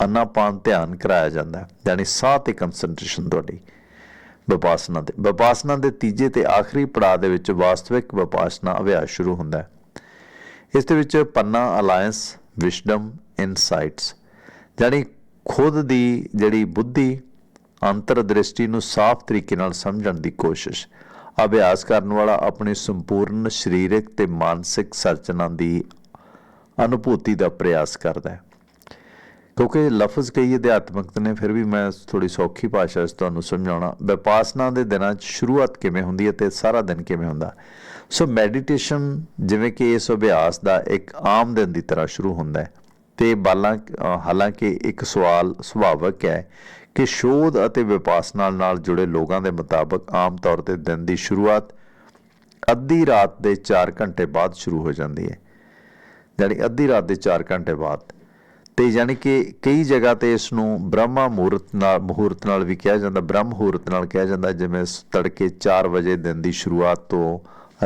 ਅਨਾਪਾਨ ਧਿਆਨ ਕਰਾਇਆ ਜਾਂਦਾ ਹੈ, ਯਾਨੀ ਸਾਹ ਤੇ ਕਨਸੈਂਟਰੇਸ਼ਨ ਤੁਹਾਡੀ ਵਿਪਾਸਨਾ ਤੇ ਵਿਪਾਸਨਾ ਦੇ ਤੀਜੇ ਤੇ ਆਖਰੀ ਪੜਾਅ ਦੇ ਵਿੱਚ ਵਾਸਤਵਿਕ ਵਿਪਾਸਨਾ ਅਭਿਆਸ ਸ਼ੁਰੂ ਹੁੰਦਾ ਹੈ। ਇਸ ਦੇ ਵਿੱਚ ਪੰਨਾ ਅਲਾਈਅੰਸ ਵਿਸ਼ਡਮ ਇਨਸਾਈਟਸ ਯਾਨੀ ਖੁਦ ਦੀ ਜਿਹੜੀ ਬੁੱਧੀ, ਅੰਤਰਦ੍ਰਿਸ਼ਟੀ ਨੂੰ ਸਾਫ਼ ਤਰੀਕੇ ਨਾਲ ਸਮਝਣ ਦੀ ਕੋਸ਼ਿਸ਼, ਅਭਿਆਸ ਕਰਨ ਵਾਲਾ ਆਪਣੀ ਸੰਪੂਰਨ ਸਰੀਰਕ ਤੇ ਮਾਨਸਿਕ ਸਰਚਨਾ ਦੀ ਅਨੁਭੂਤੀ ਦਾ ਪ੍ਰਯਾਸ ਕਰਦਾ ਹੈ। ਕਿਉਂਕਿ ਲਫ਼ਜ਼ ਕਈ ਅਧਿਆਤਮਕ ਨੇ, ਫਿਰ ਵੀ ਮੈਂ ਥੋੜੀ ਸੌਖੀ ਭਾਸ਼ਾ 'ਚ ਤੁਹਾਨੂੰ ਸਮਝਾਉਣਾ। ਵਿਪਾਸਨਾ ਦੇ ਦਿਨਾਂ 'ਚ ਸ਼ੁਰੂਆਤ ਕਿਵੇਂ ਹੁੰਦੀ ਹੈ ਤੇ ਸਾਰਾ ਦਿਨ ਕਿਵੇਂ ਹੁੰਦਾ? ਸੋ ਮੈਡੀਟੇਸ਼ਨ ਜਿਵੇਂ ਕਿ ਇਸ ਅਭਿਆਸ ਦਾ ਇੱਕ ਆਮ ਦਿਨ ਦੀ ਤਰ੍ਹਾਂ ਸ਼ੁਰੂ ਹੁੰਦਾ ਹੈ। ਤੇ ਬਾਲਾਂ, ਹਾਲਾਂਕਿ ਇੱਕ ਸਵਾਲ, ਸੁਭਾਵਕ ਹੈ ਕਿ ਸ਼ੋਧ ਅਤੇ ਵਿਪਾਸਨਾ ਨਾਲ ਜੁੜੇ ਲੋਕਾਂ ਦੇ ਮੁਤਾਬਕ ਆਮ ਤੌਰ ਤੇ ਦਿਨ ਦੀ ਸ਼ੁਰੂਆਤ ਅੱਧੀ ਰਾਤ ਦੇ 4 ਘੰਟੇ ਬਾਅਦ ਸ਼ੁਰੂ ਹੋ ਜਾਂਦੀ ਹੈ। ਯਾਨੀ ਅੱਧੀ ਰਾਤ ਦੇ 4 ਘੰਟੇ ਬਾਅਦ। ਤੇ ਯਾਨੀ ਕਿ ਕਈ ਜਗ੍ਹਾ ਤੇ ਇਸ ਨੂੰ ਬ੍ਰਹਮਾ ਮਹੂਰਤ ਨਾਲ ਮਹੂਰਤ ਨਾਲ ਵੀ ਕਿਹਾ ਜਾਂਦਾ, ਬ੍ਰਹਮ ਮਹੂਰਤ ਨਾਲ ਕਿਹਾ ਜਾਂਦਾ, ਜਿਵੇਂ ਤੜਕੇ 4 ਵਜੇ ਦਿਨ ਦੀ ਸ਼ੁਰੂਆਤ ਤੋਂ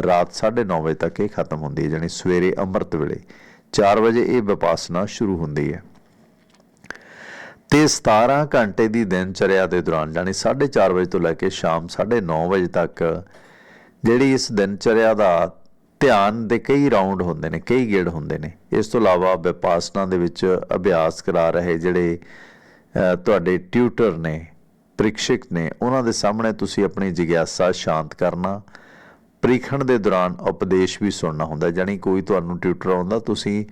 ਰਾਤ 9:30 ਵਜੇ ਤੱਕ ਇਹ ਖਤਮ ਹੁੰਦੀ ਹੈ, ਯਾਨੀ ਸਵੇਰੇ ਅੰਮ੍ਰਿਤ ਵੇਲੇ। 4 ਵਜੇ ਇਹ ਵਿਪਾਸਨਾ ਸ਼ੁਰੂ ਹੁੰਦੀ ਹੈ। ਤੇ 17 ਘੰਟੇ ਦੀ ਦਿਨ ਚਰਿਆ ਦੇ ਦੌਰਾਨ, ਯਾਨੀ 4:30 ਵਜੇ ਤੋਂ ਲੈ ਕੇ ਸ਼ਾਮ 9:30 ਵਜੇ ਤੱਕ ਜਿਹੜੀ ਇਸ ਦਿਨ ਚਰਿਆ ਦਾ ਧਿਆਨ ਦੇ ਕਈ ਰਾਉਂਡ ਹੁੰਦੇ ਨੇ, ਕਈ ਗੇੜ ਹੁੰਦੇ ਨੇ। ਇਸ ਤੋਂ ਇਲਾਵਾ ਵਿਪਾਸਨਾ ਦੇ ਵਿੱਚ ਅਭਿਆਸ ਕਰਾ ਰਹੇ ਜਿਹੜੇ ਤੁਹਾਡੇ ਟਿਊਟਰ ਨੇ ਪ੍ਰੀਖਸ਼ਕ ਨੇ, ਉਹਨਾਂ ਦੇ ਸਾਹਮਣੇ ਤੁਸੀਂ ਆਪਣੀ ਜਿਗਿਆਸਾ ਸ਼ਾਂਤ ਕਰਨਾ। ਪ੍ਰੀਖਣ ਦੇ ਦੌਰਾਨ ਉਪਦੇਸ਼ ਵੀ ਸੁਣਨਾ ਹੁੰਦਾ ਜਾਨੀ ਕੋਈ ਤੁਹਾਨੂੰ ਟਿਊਟਰ ਆਉਂਦਾ, ਤੁਸੀਂ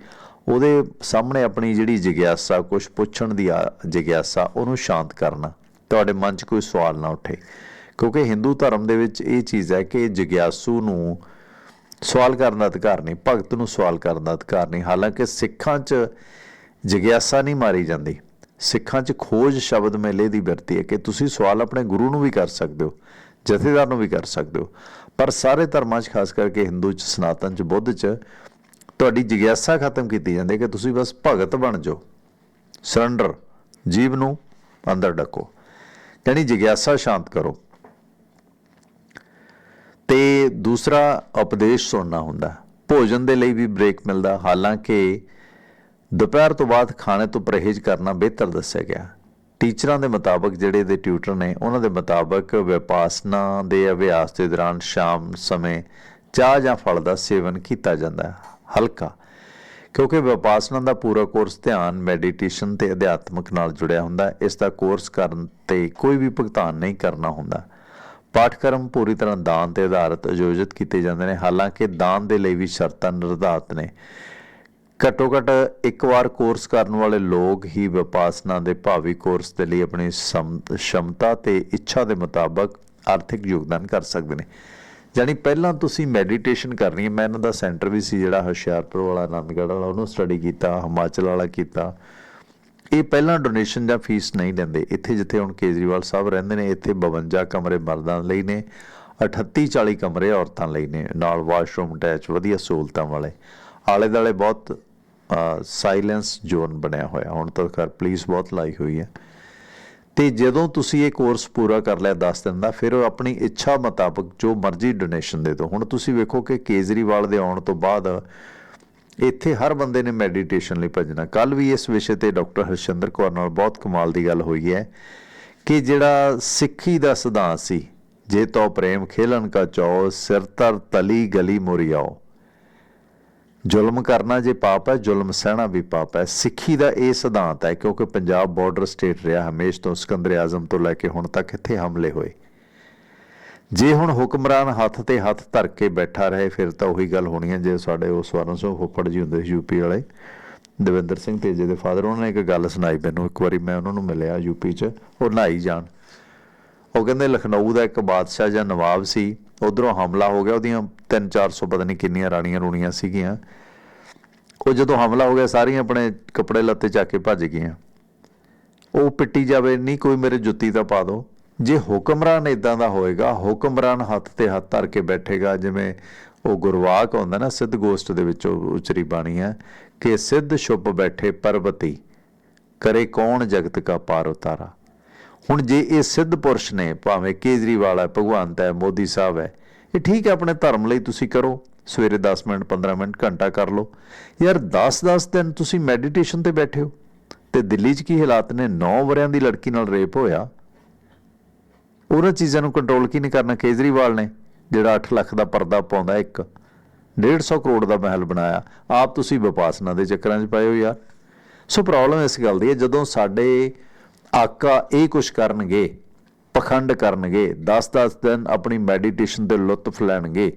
ਉਹਦੇ ਸਾਹਮਣੇ ਆਪਣੀ ਜਿਹੜੀ ਜਿਗਿਆਸਾ ਕੁਝ ਪੁੱਛਣ ਦੀ ਆ- ਜਿਗਿਆਸਾ, ਉਹਨੂੰ ਸ਼ਾਂਤ ਕਰਨਾ। ਤੁਹਾਡੇ ਮਨ 'ਚ ਕੋਈ ਸਵਾਲ ਨਾ ਉੱਠੇ। ਕਿਉਂਕਿ ਹਿੰਦੂ ਧਰਮ ਦੇ ਵਿੱਚ ਇਹ ਚੀਜ਼ ਹੈ ਕਿ ਜਿਗਿਆਸੂ ਨੂੰ ਸਵਾਲ ਕਰਨ ਦਾ ਅਧਿਕਾਰ ਨਹੀਂ, ਭਗਤ ਨੂੰ ਸਵਾਲ ਕਰਨ ਦਾ ਅਧਿਕਾਰ ਨਹੀਂ। ਹਾਲਾਂਕਿ ਸਿੱਖਾਂ 'ਚ ਜਿਗਿਆਸਾ ਨਹੀਂ ਮਾਰੀ ਜਾਂਦੀ। ਸਿੱਖਾਂ 'ਚ ਖੋਜ ਸ਼ਬਦ ਮੇਲੇ ਦੀ ਵਰਤੀ ਹੈ ਕਿ ਤੁਸੀਂ ਸਵਾਲ ਆਪਣੇ ਗੁਰੂ ਨੂੰ ਵੀ ਕਰ ਸਕਦੇ ਹੋ, ਜਥੇਦਾਰ ਨੂੰ ਵੀ ਕਰ ਸਕਦੇ ਹੋ। ਪਰ ਸਾਰੇ ਧਰਮਾਂ 'ਚ, ਖਾਸ ਕਰਕੇ ਹਿੰਦੂ 'ਚ, ਸਨਾਤਨ 'ਚ, ਬੁੱਧ 'ਚ, ਤੁਹਾਡੀ ਜਿਗਿਆਸਾ ਖਤਮ ਕੀਤੀ ਜਾਂਦੀ ਹੈ ਕਿ ਤੁਸੀਂ ਬਸ ਭਗਤ ਬਣ ਜਾਓ। ਸਰੈਂਡਰ ਜੀਵ ਨੂੰ ਅੰਦਰ ਡੱਕੋ। ਯਾਨੀ ਜਿਗਿਆਸਾ ਸ਼ਾਂਤ ਕਰੋ। ਤੇ ਦੂਸਰਾ ਉਪਦੇਸ਼ ਸੁਣਨਾ ਹੁੰਦਾ। ਭੋਜਨ ਦੇ ਲਈ ਵੀ ਬ੍ਰੇਕ ਮਿਲਦਾ। ਹਾਲਾਂਕਿ ਦੁਪਹਿਰ ਤੋਂ ਬਾਅਦ ਖਾਣੇ ਤੋਂ ਪਰਹੇਜ਼ ਕਰਨਾ ਬਿਹਤਰ ਦੱਸਿਆ ਗਿਆ। ਟੀਚਰਾਂ ਦੇ ਮੁਤਾਬਕ ਜਿਹੜੇ ਦੇ ਟਿਊਟਰ ਨੇ, ਉਹਨਾਂ ਦੇ ਮੁਤਾਬਕ ਵਿਪਾਸਨਾ ਦੇ ਅਭਿਆਸ ਦੇ ਦੌਰਾਨ ਸ਼ਾਮ ਸਮੇਂ ਚਾਹ ਜਾਂ ਫਲ ਦਾ ਸੇਵਨ ਕੀਤਾ ਜਾਂਦਾ ਹਲਕਾ, ਕਿਉਂਕਿ ਵਿਪਾਸਨਾ ਦਾ ਪੂਰਾ ਕੋਰਸ ਧਿਆਨ ਮੈਡੀਟੇਸ਼ਨ ਤੇ ਅਧਿਆਤਮਕ ਨਾਲ ਜੁੜਿਆ ਹੁੰਦਾ। ਇਸ ਦਾ ਕੋਰਸ ਕਰਨ ਤੇ ਕੋਈ ਵੀ ਭੁਗਤਾਨ ਨਹੀਂ ਕਰਨਾ ਹੁੰਦਾ। ਪਾਠਕ੍ਰਮ ਪੂਰੀ ਤਰ੍ਹਾਂ ਦਾਨ ਤੇ ਆਧਾਰਿਤ ਆਯੋਜਿਤ ਕੀਤੇ ਜਾਂਦੇ ਨੇ। ਹਾਲਾਂਕਿ ਦਾਨ ਦੇ ਲਈ ਵੀ ਸ਼ਰਤਾਂ ਨਿਰਧਾਰਤ ਨੇ। ਘੱਟੋ ਘੱਟ ਇੱਕ ਵਾਰ ਕੋਰਸ ਕਰਨ ਵਾਲੇ ਲੋਕ ਹੀ ਵਿਪਾਸਨਾ ਦੇ ਭਾਵੀ ਕੋਰਸ ਦੇ ਲਈ ਆਪਣੀ ਸਮ- ਸ਼ਮਤਾ ਤੇ ਇੱਛਾ ਦੇ ਮੁਤਾਬਕ ਆਰਥਿਕ ਯੋਗਦਾਨ ਕਰ ਸਕਦੇ ਨੇ। ਯਾਨੀ ਪਹਿਲਾਂ ਤੁਸੀਂ ਮੈਡੀਟੇਸ਼ਨ ਕਰਨੀ ਹੈ। ਮੈਂ ਇਹਨਾਂ ਦਾ ਸੈਂਟਰ ਵੀ ਸੀ ਜਿਹੜਾ ਹੁਸ਼ਿਆਰਪੁਰ ਵਾਲਾ, ਆਨੰਦਗੜ੍ਹ ਵਾਲਾ, ਉਹਨੂੰ ਸਟੱਡੀ ਕੀਤਾ, ਹਿਮਾਚਲ ਵਾਲਾ ਕੀਤਾ। ਇਹ ਪਹਿਲਾਂ ਡੋਨੇਸ਼ਨ ਜਾਂ ਫੀਸ ਨਹੀਂ ਲੈਂਦੇ ਇੱਥੇ ਜਿੱਥੇ ਹੁਣ ਕੇਜਰੀਵਾਲ ਸਾਹਿਬ ਰਹਿੰਦੇ ਨੇ, ਇੱਥੇ 52 ਕਮਰੇ ਮਰਦਾਂ ਲਈ ਨੇ 38 40 ਕਮਰੇ ਔਰਤਾਂ ਲਈ ਨੇ, ਨਾਲ ਵਾਸ਼ਰੂਮ ਅਟੈਚ, ਵਧੀਆ ਸਹੂਲਤਾਂ ਵਾਲੇ। ਆਲੇ ਦਾਲੇ ਬਹੁਤ ਸਾਇਲੈਂਸ ਜ਼ੋਨ ਬਣਿਆ ਹੋਇਆ। ਹੁਣ ਤਾਂ ਖੈਰ ਪੁਲਿਸ ਬਹੁਤ ਲਾਈ ਹੋਈ ਹੈ। ਤੇ ਜਦੋਂ ਤੁਸੀਂ ਇਹ ਕੋਰਸ ਪੂਰਾ ਕਰ ਲਿਆ 10 ਦਿਨ ਦਾ, ਫਿਰ ਉਹ ਆਪਣੀ ਇੱਛਾ ਮੁਤਾਬਕ ਜੋ ਮਰਜ਼ੀ ਡੋਨੇਸ਼ਨ ਦੇ ਦਿਓ। ਹੁਣ ਤੁਸੀਂ ਵੇਖੋ ਕਿ ਕੇਜਰੀਵਾਲ ਦੇ ਆਉਣ ਤੋਂ ਬਾਅਦ ਇੱਥੇ ਹਰ ਬੰਦੇ ਨੇ ਮੈਡੀਟੇਸ਼ਨ ਲਈ ਭੱਜਣਾ। ਕੱਲ ਵੀ ਇਸ ਵਿਸ਼ੇ ਤੇ ਡਾਕਟਰ ਹਰਸ਼ਿੰਦਰ ਕੌਰ ਨਾਲ ਬਹੁਤ ਕਮਾਲ ਦੀ ਗੱਲ ਹੋਈ ਹੈ ਕਿ ਜਿਹੜਾ ਸਿੱਖੀ ਦਾ ਸਿਧਾਂਤ ਸੀ, ਜੇ ਤੋ ਪ੍ਰੇਮ ਖੇਲਣ ਕਾ ਚਾਓ, ਸਿਰ ਤਰ ਤਲੀ ਗਲੀ ਮੁਰਿਆਓ ਜ਼ੁਲਮ ਕਰਨਾ ਜੇ ਪਾਪ ਹੈ, ਜ਼ੁਲਮ ਸਹਿਣਾ ਵੀ ਪਾਪ ਹੈ। ਸਿੱਖੀ ਦਾ ਇਹ ਸਿਧਾਂਤ ਹੈ, ਕਿਉਂਕਿ ਪੰਜਾਬ ਬਾਰਡਰ ਸਟੇਟ ਰਿਹਾ, ਹਮੇਸ਼ ਤੋਂ ਸਿਕੰਦਰ ਆਜ਼ਮ ਤੋਂ ਲੈ ਕੇ ਹੁਣ ਤੱਕ ਇੱਥੇ ਹਮਲੇ ਹੋਏ। ਜੇ ਹੁਣ ਹੁਕਮਰਾਨ ਹੱਥ ਤੇ ਹੱਥ ਧਰ ਕੇ ਬੈਠਾ ਰਹੇ, ਫਿਰ ਤਾਂ ਉਹੀ ਗੱਲ ਹੋਣੀ ਹੈ ਜੇ ਸਾਡੇ ਉਹ ਸਵਰਨ ਸਿੰਘ ਫੁੱਫੜ ਜੀ ਹੁੰਦੇ ਸੀ ਯੂਪੀ ਵਾਲੇ। ਦਵਿੰਦਰ ਸਿੰਘ ਤੇਜੇ ਦੇ ਫਾਦਰ, ਉਹਨਾਂ ਨੇ ਇੱਕ ਗੱਲ ਸੁਣਾਈ ਮੈਨੂੰ, ਇੱਕ ਵਾਰੀ ਮੈਂ ਉਹਨਾਂ ਨੂੰ ਮਿਲਿਆ ਯੂਪੀ 'ਚ, ਉਹ ਨਹਾਈ ਜਾਣ। ਉਹ ਕਹਿੰਦੇ ਲਖਨਊ ਦਾ ਇੱਕ ਬਾਦਸ਼ਾਹ ਜਾਂ ਨਵਾਬ ਸੀ, ਉਧਰੋਂ ਹਮਲਾ ਹੋ ਗਿਆ, ਉਹਦੀਆਂ 3-400 ਪਤਾ ਨਹੀਂ ਕਿੰਨੀਆਂ ਰਾਣੀਆਂ ਰੂਣੀਆਂ ਸੀਗੀਆਂ। ਉਹ ਜਦੋਂ ਹਮਲਾ ਹੋ ਗਿਆ, ਸਾਰੀਆਂ ਆਪਣੇ ਕੱਪੜੇ ਲੱਤੇ ਚੱਕ ਕੇ ਭੱਜ ਗਈਆਂ। ਉਹ ਪਿੱਟੀ ਜਾਵੇ, ਨਹੀਂ, ਕੋਈ ਮੇਰੇ ਜੁੱਤੀ ਤਾਂ ਪਾ ਦੋ ਜੇ ਹੁਕਮਰਾਨ ਇਦਾਂ ਦਾ ਹੋਏਗਾ, ਹੁਕਮਰਾਨ ਹੱਥ ਤੇ ਹੱਥ ਧਰ ਕੇ ਬੈਠੇਗਾ, ਜਿਵੇਂ ਉਹ ਗੁਰਵਾਕ ਹੁੰਦਾ ਨਾ, ਸਿੱਧ ਗੋਸ਼ਟ ਦੇ ਵਿੱਚ ਉਚਰੀ ਬਾਣੀ ਹੈ, ਕਿ ਸਿੱਧ ਸ਼ੁਭ ਬੈਠੇ ਪਰਬਤੀ, ਕਰੇ ਕੌਣ ਜਗਤ ਕਾ ਪਾਰ ਉਤਾਰਾ। ਹੁਣ ਜੇ ਇਹ ਸਿੱਧ ਪੁਰਸ਼ ਨੇ, ਭਾਵੇਂ ਕੇਜਰੀਵਾਲ ਹੈ, ਭਗਵੰਤ ਹੈ, ਮੋਦੀ ਸਾਹਿਬ ਹੈ, ਇਹ ਠੀਕ ਹੈ, ਆਪਣੇ ਧਰਮ ਲਈ ਤੁਸੀਂ ਕਰੋ, ਸਵੇਰੇ 10 ਮਿੰਟ 15 ਮਿੰਟ, ਘੰਟਾ ਕਰ ਲਓ। ਯਾਰ 10-10 ਦਿਨ ਤੁਸੀਂ ਮੈਡੀਟੇਸ਼ਨ ਤੇ ਬੈਠੇ ਹੋ, ਤੇ ਦਿੱਲੀ 'ਚ ਕੀ ਹਾਲਾਤ ਨੇ? 9 ਵਰਿਆਂ ਦੀ ਲੜਕੀ ਨਾਲ ਰੇਪ ਹੋਇਆ ਉਹਨਾਂ ਚੀਜ਼ਾਂ ਨੂੰ ਕੰਟਰੋਲ ਕੀ ਨਹੀਂ ਕਰਨਾ? ਕੇਜਰੀਵਾਲ ਨੇ ਜਿਹੜਾ 8 ਲੱਖ ਦਾ ਪਰਦਾ ਪਾਉਂਦਾ, ਇੱਕ 150 ਕਰੋੜ ਦਾ ਮਹਿਲ ਬਣਾਇਆ। ਆਪ ਤੁਸੀਂ ਵਿਪਾਸਨਾ ਦੇ ਚੱਕਰਾਂ 'ਚ ਪਏ ਹੋ ਯਾਰ। ਸੋ ਪ੍ਰੋਬਲਮ ਇਸ ਗੱਲ ਦੀ ਹੈ, ਜਦੋਂ ਸਾਡੇ ਆਕਾ ਇਹ ਕੁਛ ਕਰਨਗੇ, ਪਖੰਡ ਕਰਨਗੇ 10-10 ਦਿਨ ਆਪਣੀ ਮੈਡੀਟੇਸ਼ਨ ਦੇ ਲੁਤਫ ਲੈਣਗੇ।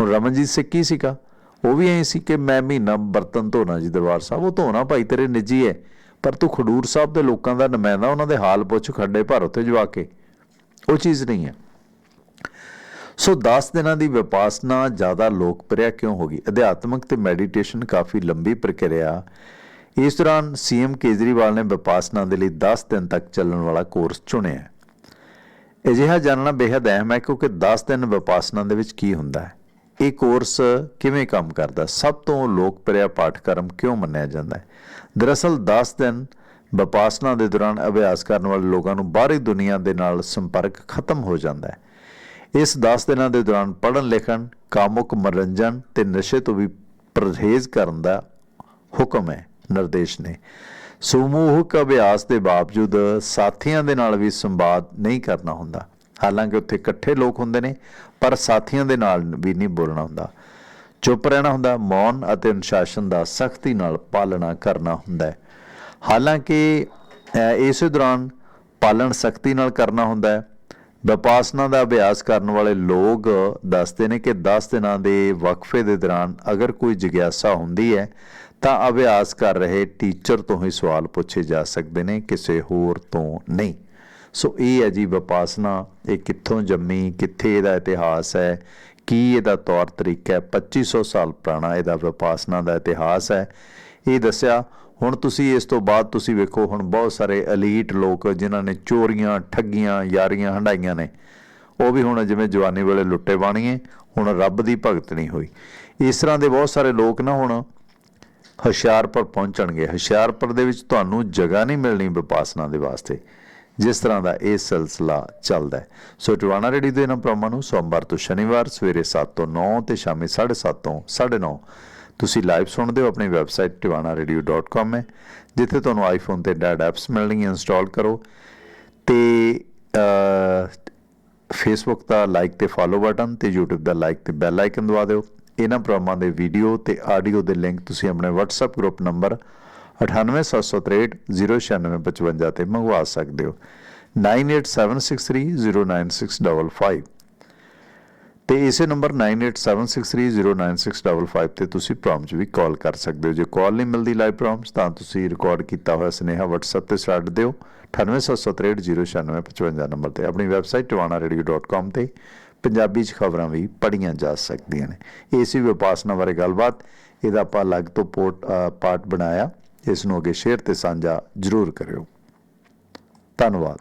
ਹੁਣ ਰਮਨਜੀਤ ਸਿੱਕੀ ਸੀਗਾ? ਉਹ ਵੀ ਐਂ ਸੀ ਕਿ ਮੈਂ ਮਹੀਨਾ ਬਰਤਨ ਧੋਣਾ ਜੀ ਦਰਬਾਰ ਸਾਹਿਬ। ਉਹ ਧੋਣਾ ਭਾਈ ਤੇਰੇ ਨਿੱਜੀ ਹੈ ਪਰ ਤੂੰ ਖਡੂਰ ਸਾਹਿਬ ਦੇ ਲੋਕਾਂ ਦਾ ਨੁਮਾਇੰਦਾ, ਉਹਨਾਂ ਦੇ ਹਾਲ ਪੁੱਛ ਖੱਡੇ ਭਰ ਉੱਤੇ ਜਵਾ ਕੇ। ਉਹ ਚੀਜ਼ ਨਹੀਂ ਹੈ। ਸੋ 10 ਦਿਨਾਂ ਦੀ ਵਿਪਾਸਨਾ ਜ਼ਿਆਦਾ ਲੋਕਪ੍ਰਿਆ ਕਿਉਂ ਹੋ ਗਈ? ਅਧਿਆਤਮਕ ਤੇ ਮੈਡੀਟੇਸ਼ਨ ਕਾਫੀ ਲੰਬੀ ਪ੍ਰਕਿਰਿਆ। ਇਸ ਦੌਰਾਨ ਸੀਐਮ ਕੇਜਰੀਵਾਲ ਨੇ ਵਿਪਾਸਨਾ ਦੇ ਲਈ 10 ਦਿਨ ਤੱਕ ਚੱਲਣ ਵਾਲਾ ਕੋਰਸ ਚੁਣਿਆ ਅਜਿਹਾ ਜਾਣਨਾ ਬੇहद ਅਹਿਮ ਹੈ ਕਿਉਂਕਿ 10 ਦਿਨ ਵਿਪਾਸਨਾ ਦੇ ਵਿੱਚ ਕੀ ਹੁੰਦਾ ਹੈ? ਇਹ ਕੋਰਸ ਕਿਵੇਂ ਕੰਮ ਕਰਦਾ? ਸਭ ਤੋਂ ਲੋਕਪ੍ਰਿਆ ਪਾਠਕ੍ਰਮ ਕਿਉਂ ਮੰਨਿਆ ਜਾਂਦਾ ਹੈ? ਦਰਅਸਲ 10 ਦਿਨ ਵਿਪਾਸਨਾ ਦੇ ਦੌਰਾਨ ਅਭਿਆਸ ਕਰਨ ਵਾਲੇ ਲੋਕਾਂ ਨੂੰ ਬਾਹਰੀ ਦੁਨੀਆ ਦੇ ਨਾਲ ਸੰਪਰਕ ਖਤਮ ਹੋ ਜਾਂਦਾ ਹੈ। ਇਸ 10 ਦਿਨਾਂ ਦੇ ਦੌਰਾਨ ਪੜ੍ਹਨ, ਲਿਖਣ, ਕਾਮੁਕ ਮਨੋਰੰਜਨ ਤੇ ਨਸ਼ੇ ਤੋਂ ਵੀ ਪਰਹੇਜ਼ ਕਰਨ ਦਾ ਹੁਕਮ ਹੈ, ਨਿਰਦੇਸ਼ ਨੇ। ਸਮੂਹਕ ਅਭਿਆਸ ਦੇ ਬਾਵਜੂਦ ਸਾਥੀਆਂ ਦੇ ਨਾਲ ਵੀ ਸੰਵਾਦ ਨਹੀਂ ਕਰਨਾ ਹੁੰਦਾ। ਹਾਲਾਂਕਿ ਉੱਥੇ ਇਕੱਠੇ ਲੋਕ ਹੁੰਦੇ ਨੇ, ਪਰ ਸਾਥੀਆਂ ਦੇ ਨਾਲ ਵੀ ਨਹੀਂ ਬੋਲਣਾ ਹੁੰਦਾ। ਚੁੱਪ ਰਹਿਣਾ ਹੁੰਦਾ, ਮੌਨ ਅਤੇ ਅਨੁਸ਼ਾਸਨ ਦਾ ਸਖਤੀ ਨਾਲ ਪਾਲਣਾ ਕਰਨਾ ਹੁੰਦਾ ਹੈ। ਹਾਲਾਂਕਿ ਇਸ ਦੌਰਾਨ ਪਾਲਣ ਸਖਤੀ ਨਾਲ ਕਰਨਾ ਹੁੰਦਾ ਹੈ। ਵਿਪਾਸਨਾ ਦਾ ਅਭਿਆਸ ਕਰਨ ਵਾਲੇ ਲੋਕ ਦੱਸਦੇ ਨੇ ਕਿ 10 ਦਿਨਾਂ ਦੇ ਵਕਫੇ ਦੇ ਦੌਰਾਨ ਅਗਰ ਕੋਈ ਜਿਗਿਆਸਾ ਹੁੰਦੀ ਹੈ, ਤਾਂ ਅਭਿਆਸ ਕਰ ਰਹੇ ਟੀਚਰ ਤੋਂ ਹੀ ਸਵਾਲ ਪੁੱਛੇ ਜਾ ਸਕਦੇ ਨੇ, ਕਿਸੇ ਹੋਰ ਤੋਂ ਨਹੀਂ। ਸੋ ਇਹ ਹੈ ਜੀ ਵਿਪਾਸਨਾ, ਇਹ ਕਿੱਥੋਂ ਜੰਮੀ, ਕਿੱਥੇ ਇਹਦਾ ਇਤਿਹਾਸ ਹੈ, ਕੀ ਇਹਦਾ ਤੌਰ ਤਰੀਕਾ ਹੈ 2500 ਸਾਲ ਪੁਰਾਣਾ ਇਹਦਾ ਵਿਪਾਸਨਾ ਦਾ ਇਤਿਹਾਸ ਹੈ। ਇਹ ਦੱਸਿਆ ਹੁਣ ਤੁਸੀਂ ਇਸ ਤੋਂ ਬਾਅਦ ਤੁਸੀਂ ਵੇਖੋ, ਹੁਣ ਬਹੁਤ ਸਾਰੇ ਅਲੀਟ ਲੋਕ ਜਿਨ੍ਹਾਂ ਨੇ ਚੋਰੀਆਂ, ਠੱਗੀਆਂ, ਯਾਰੀਆਂ ਹੰਡਾਈਆਂ ਨੇ। ਉਹ ਵੀ ਹੁਣ ਜਿਵੇਂ ਜਵਾਨੀ ਵੇਲੇ ਲੁੱਟੇ ਬਾਣੀਏ, ਹੁਣ ਰੱਬ ਦੀ ਭਗਤ ਨਹੀਂ ਹੋਈ। ਇਸ ਤਰ੍ਹਾਂ ਦੇ ਬਹੁਤ ਸਾਰੇ ਲੋਕ ਨਾ ਹੁਣ ਹੁਸ਼ਿਆਰਪੁਰ ਪਹੁੰਚਣਗੇ। ਹੁਸ਼ਿਆਰਪੁਰ ਦੇ ਵਿੱਚ ਤੁਹਾਨੂੰ ਜਗ੍ਹਾ ਨਹੀਂ ਮਿਲਣੀ ਵਿਪਾਸਨਾ ਦੇ ਵਾਸਤੇ, ਜਿਸ ਤਰ੍ਹਾਂ ਦਾ ਇਹ ਸਿਲਸਿਲਾ ਚੱਲਦਾ ਹੈ। ਸੋ ਟਿਵਾਣਾ ਰੇਡੀ ਦੇ ਇਹਨਾਂ ਪ੍ਰੋਗਰਾਮਾਂ ਨੂੰ ਸੋਮਵਾਰ ਤੋਂ ਸ਼ਨੀਵਾਰ ਸਵੇਰੇ 7 ਤੋਂ 9 ਤੇ ਸ਼ਾਮੀ 7:30 ਤੋਂ 9:30 ਤੁਸੀਂ ਲਾਈਵ ਸੁਣਦੇ ਹੋ ਆਪਣੀ ਵੈਬਸਾਈਟ tivanaradio.com ਹੈ, ਜਿੱਥੇ ਤੁਹਾਨੂੰ ਆਈਫੋਨ ਤੇ ਡੈਡ ਐਪਸ ਮਿਲਣਗੀਆਂ ਇੰਸਟਾਲ ਕਰੋ ਤੇ ਫੇਸਬੁੱਕ ਦਾ ਲਾਈਕ ਤੇ ਫਾਲੋ ਬਟਨ ਤੇ YouTube ਦਾ ਲਾਈਕ ਤੇ ਬੈਲ ਆਈਕਨ ਦਬਾ ਦਿਓ। ਇਹਨਾਂ ਪ੍ਰੋਗਰਾਮਾਂ ਦੇ ਵੀਡੀਓ ਤੇ ਆਡੀਓ ਦੇ ਲਿੰਕ ਤੁਸੀਂ ਆਪਣੇ WhatsApp ਗਰੁੱਪ ਨੰਬਰ 9876309655 ਤੇ ਮੰਗਵਾ ਸਕਦੇ ਹੋ। 9876309655 ਤੇ ਇਸੇ ਨੰਬਰ 9876309655 ਤੇ ਤੁਸੀਂ ਪ੍ਰੋਮਪਟ ਵੀ ਕਾਲ ਕਰ ਸਕਦੇ ਹੋ। ਜੇ ਕਾਲ ਨਹੀਂ ਮਿਲਦੀ ਲਾਈਵ ਪ੍ਰੋਮਪਟ ਤਾਂ ਤੁਸੀਂ ਰਿਕਾਰਡ ਕੀਤਾ ਹੋਇਆ ਸੁਨੇਹਾ WhatsApp ਤੇ ਛੱਡ ਦਿਓ। 9876309655 ਨੰਬਰ ਤੇ ਆਪਣੀ ਵੈਬਸਾਈਟ tivanaradio.com ਤੇ ਪੰਜਾਬੀ ਚ ਖਬਰਾਂ ਵੀ ਪੜ੍ਹੀਆਂ ਜਾ ਸਕਦੀਆਂ ਨੇ। ਏਸੀ ਵਿਪਾਸਨਾ ਬਾਰੇ ਗੱਲਬਾਤ। ਇਹਦਾ ਆਪਾਂ ਅਲੱਗ ਤੋਂ ਪੋਰਟ ਪਾਰਟ ਬਣਾਇਆ। ਇਸ ਨੂੰ ਅੱਗੇ ਸ਼ੇਅਰ ਤੇ ਸਾਂਝਾ ਜ਼ਰੂਰ ਕਰਿਓ। ਧੰਨਵਾਦ।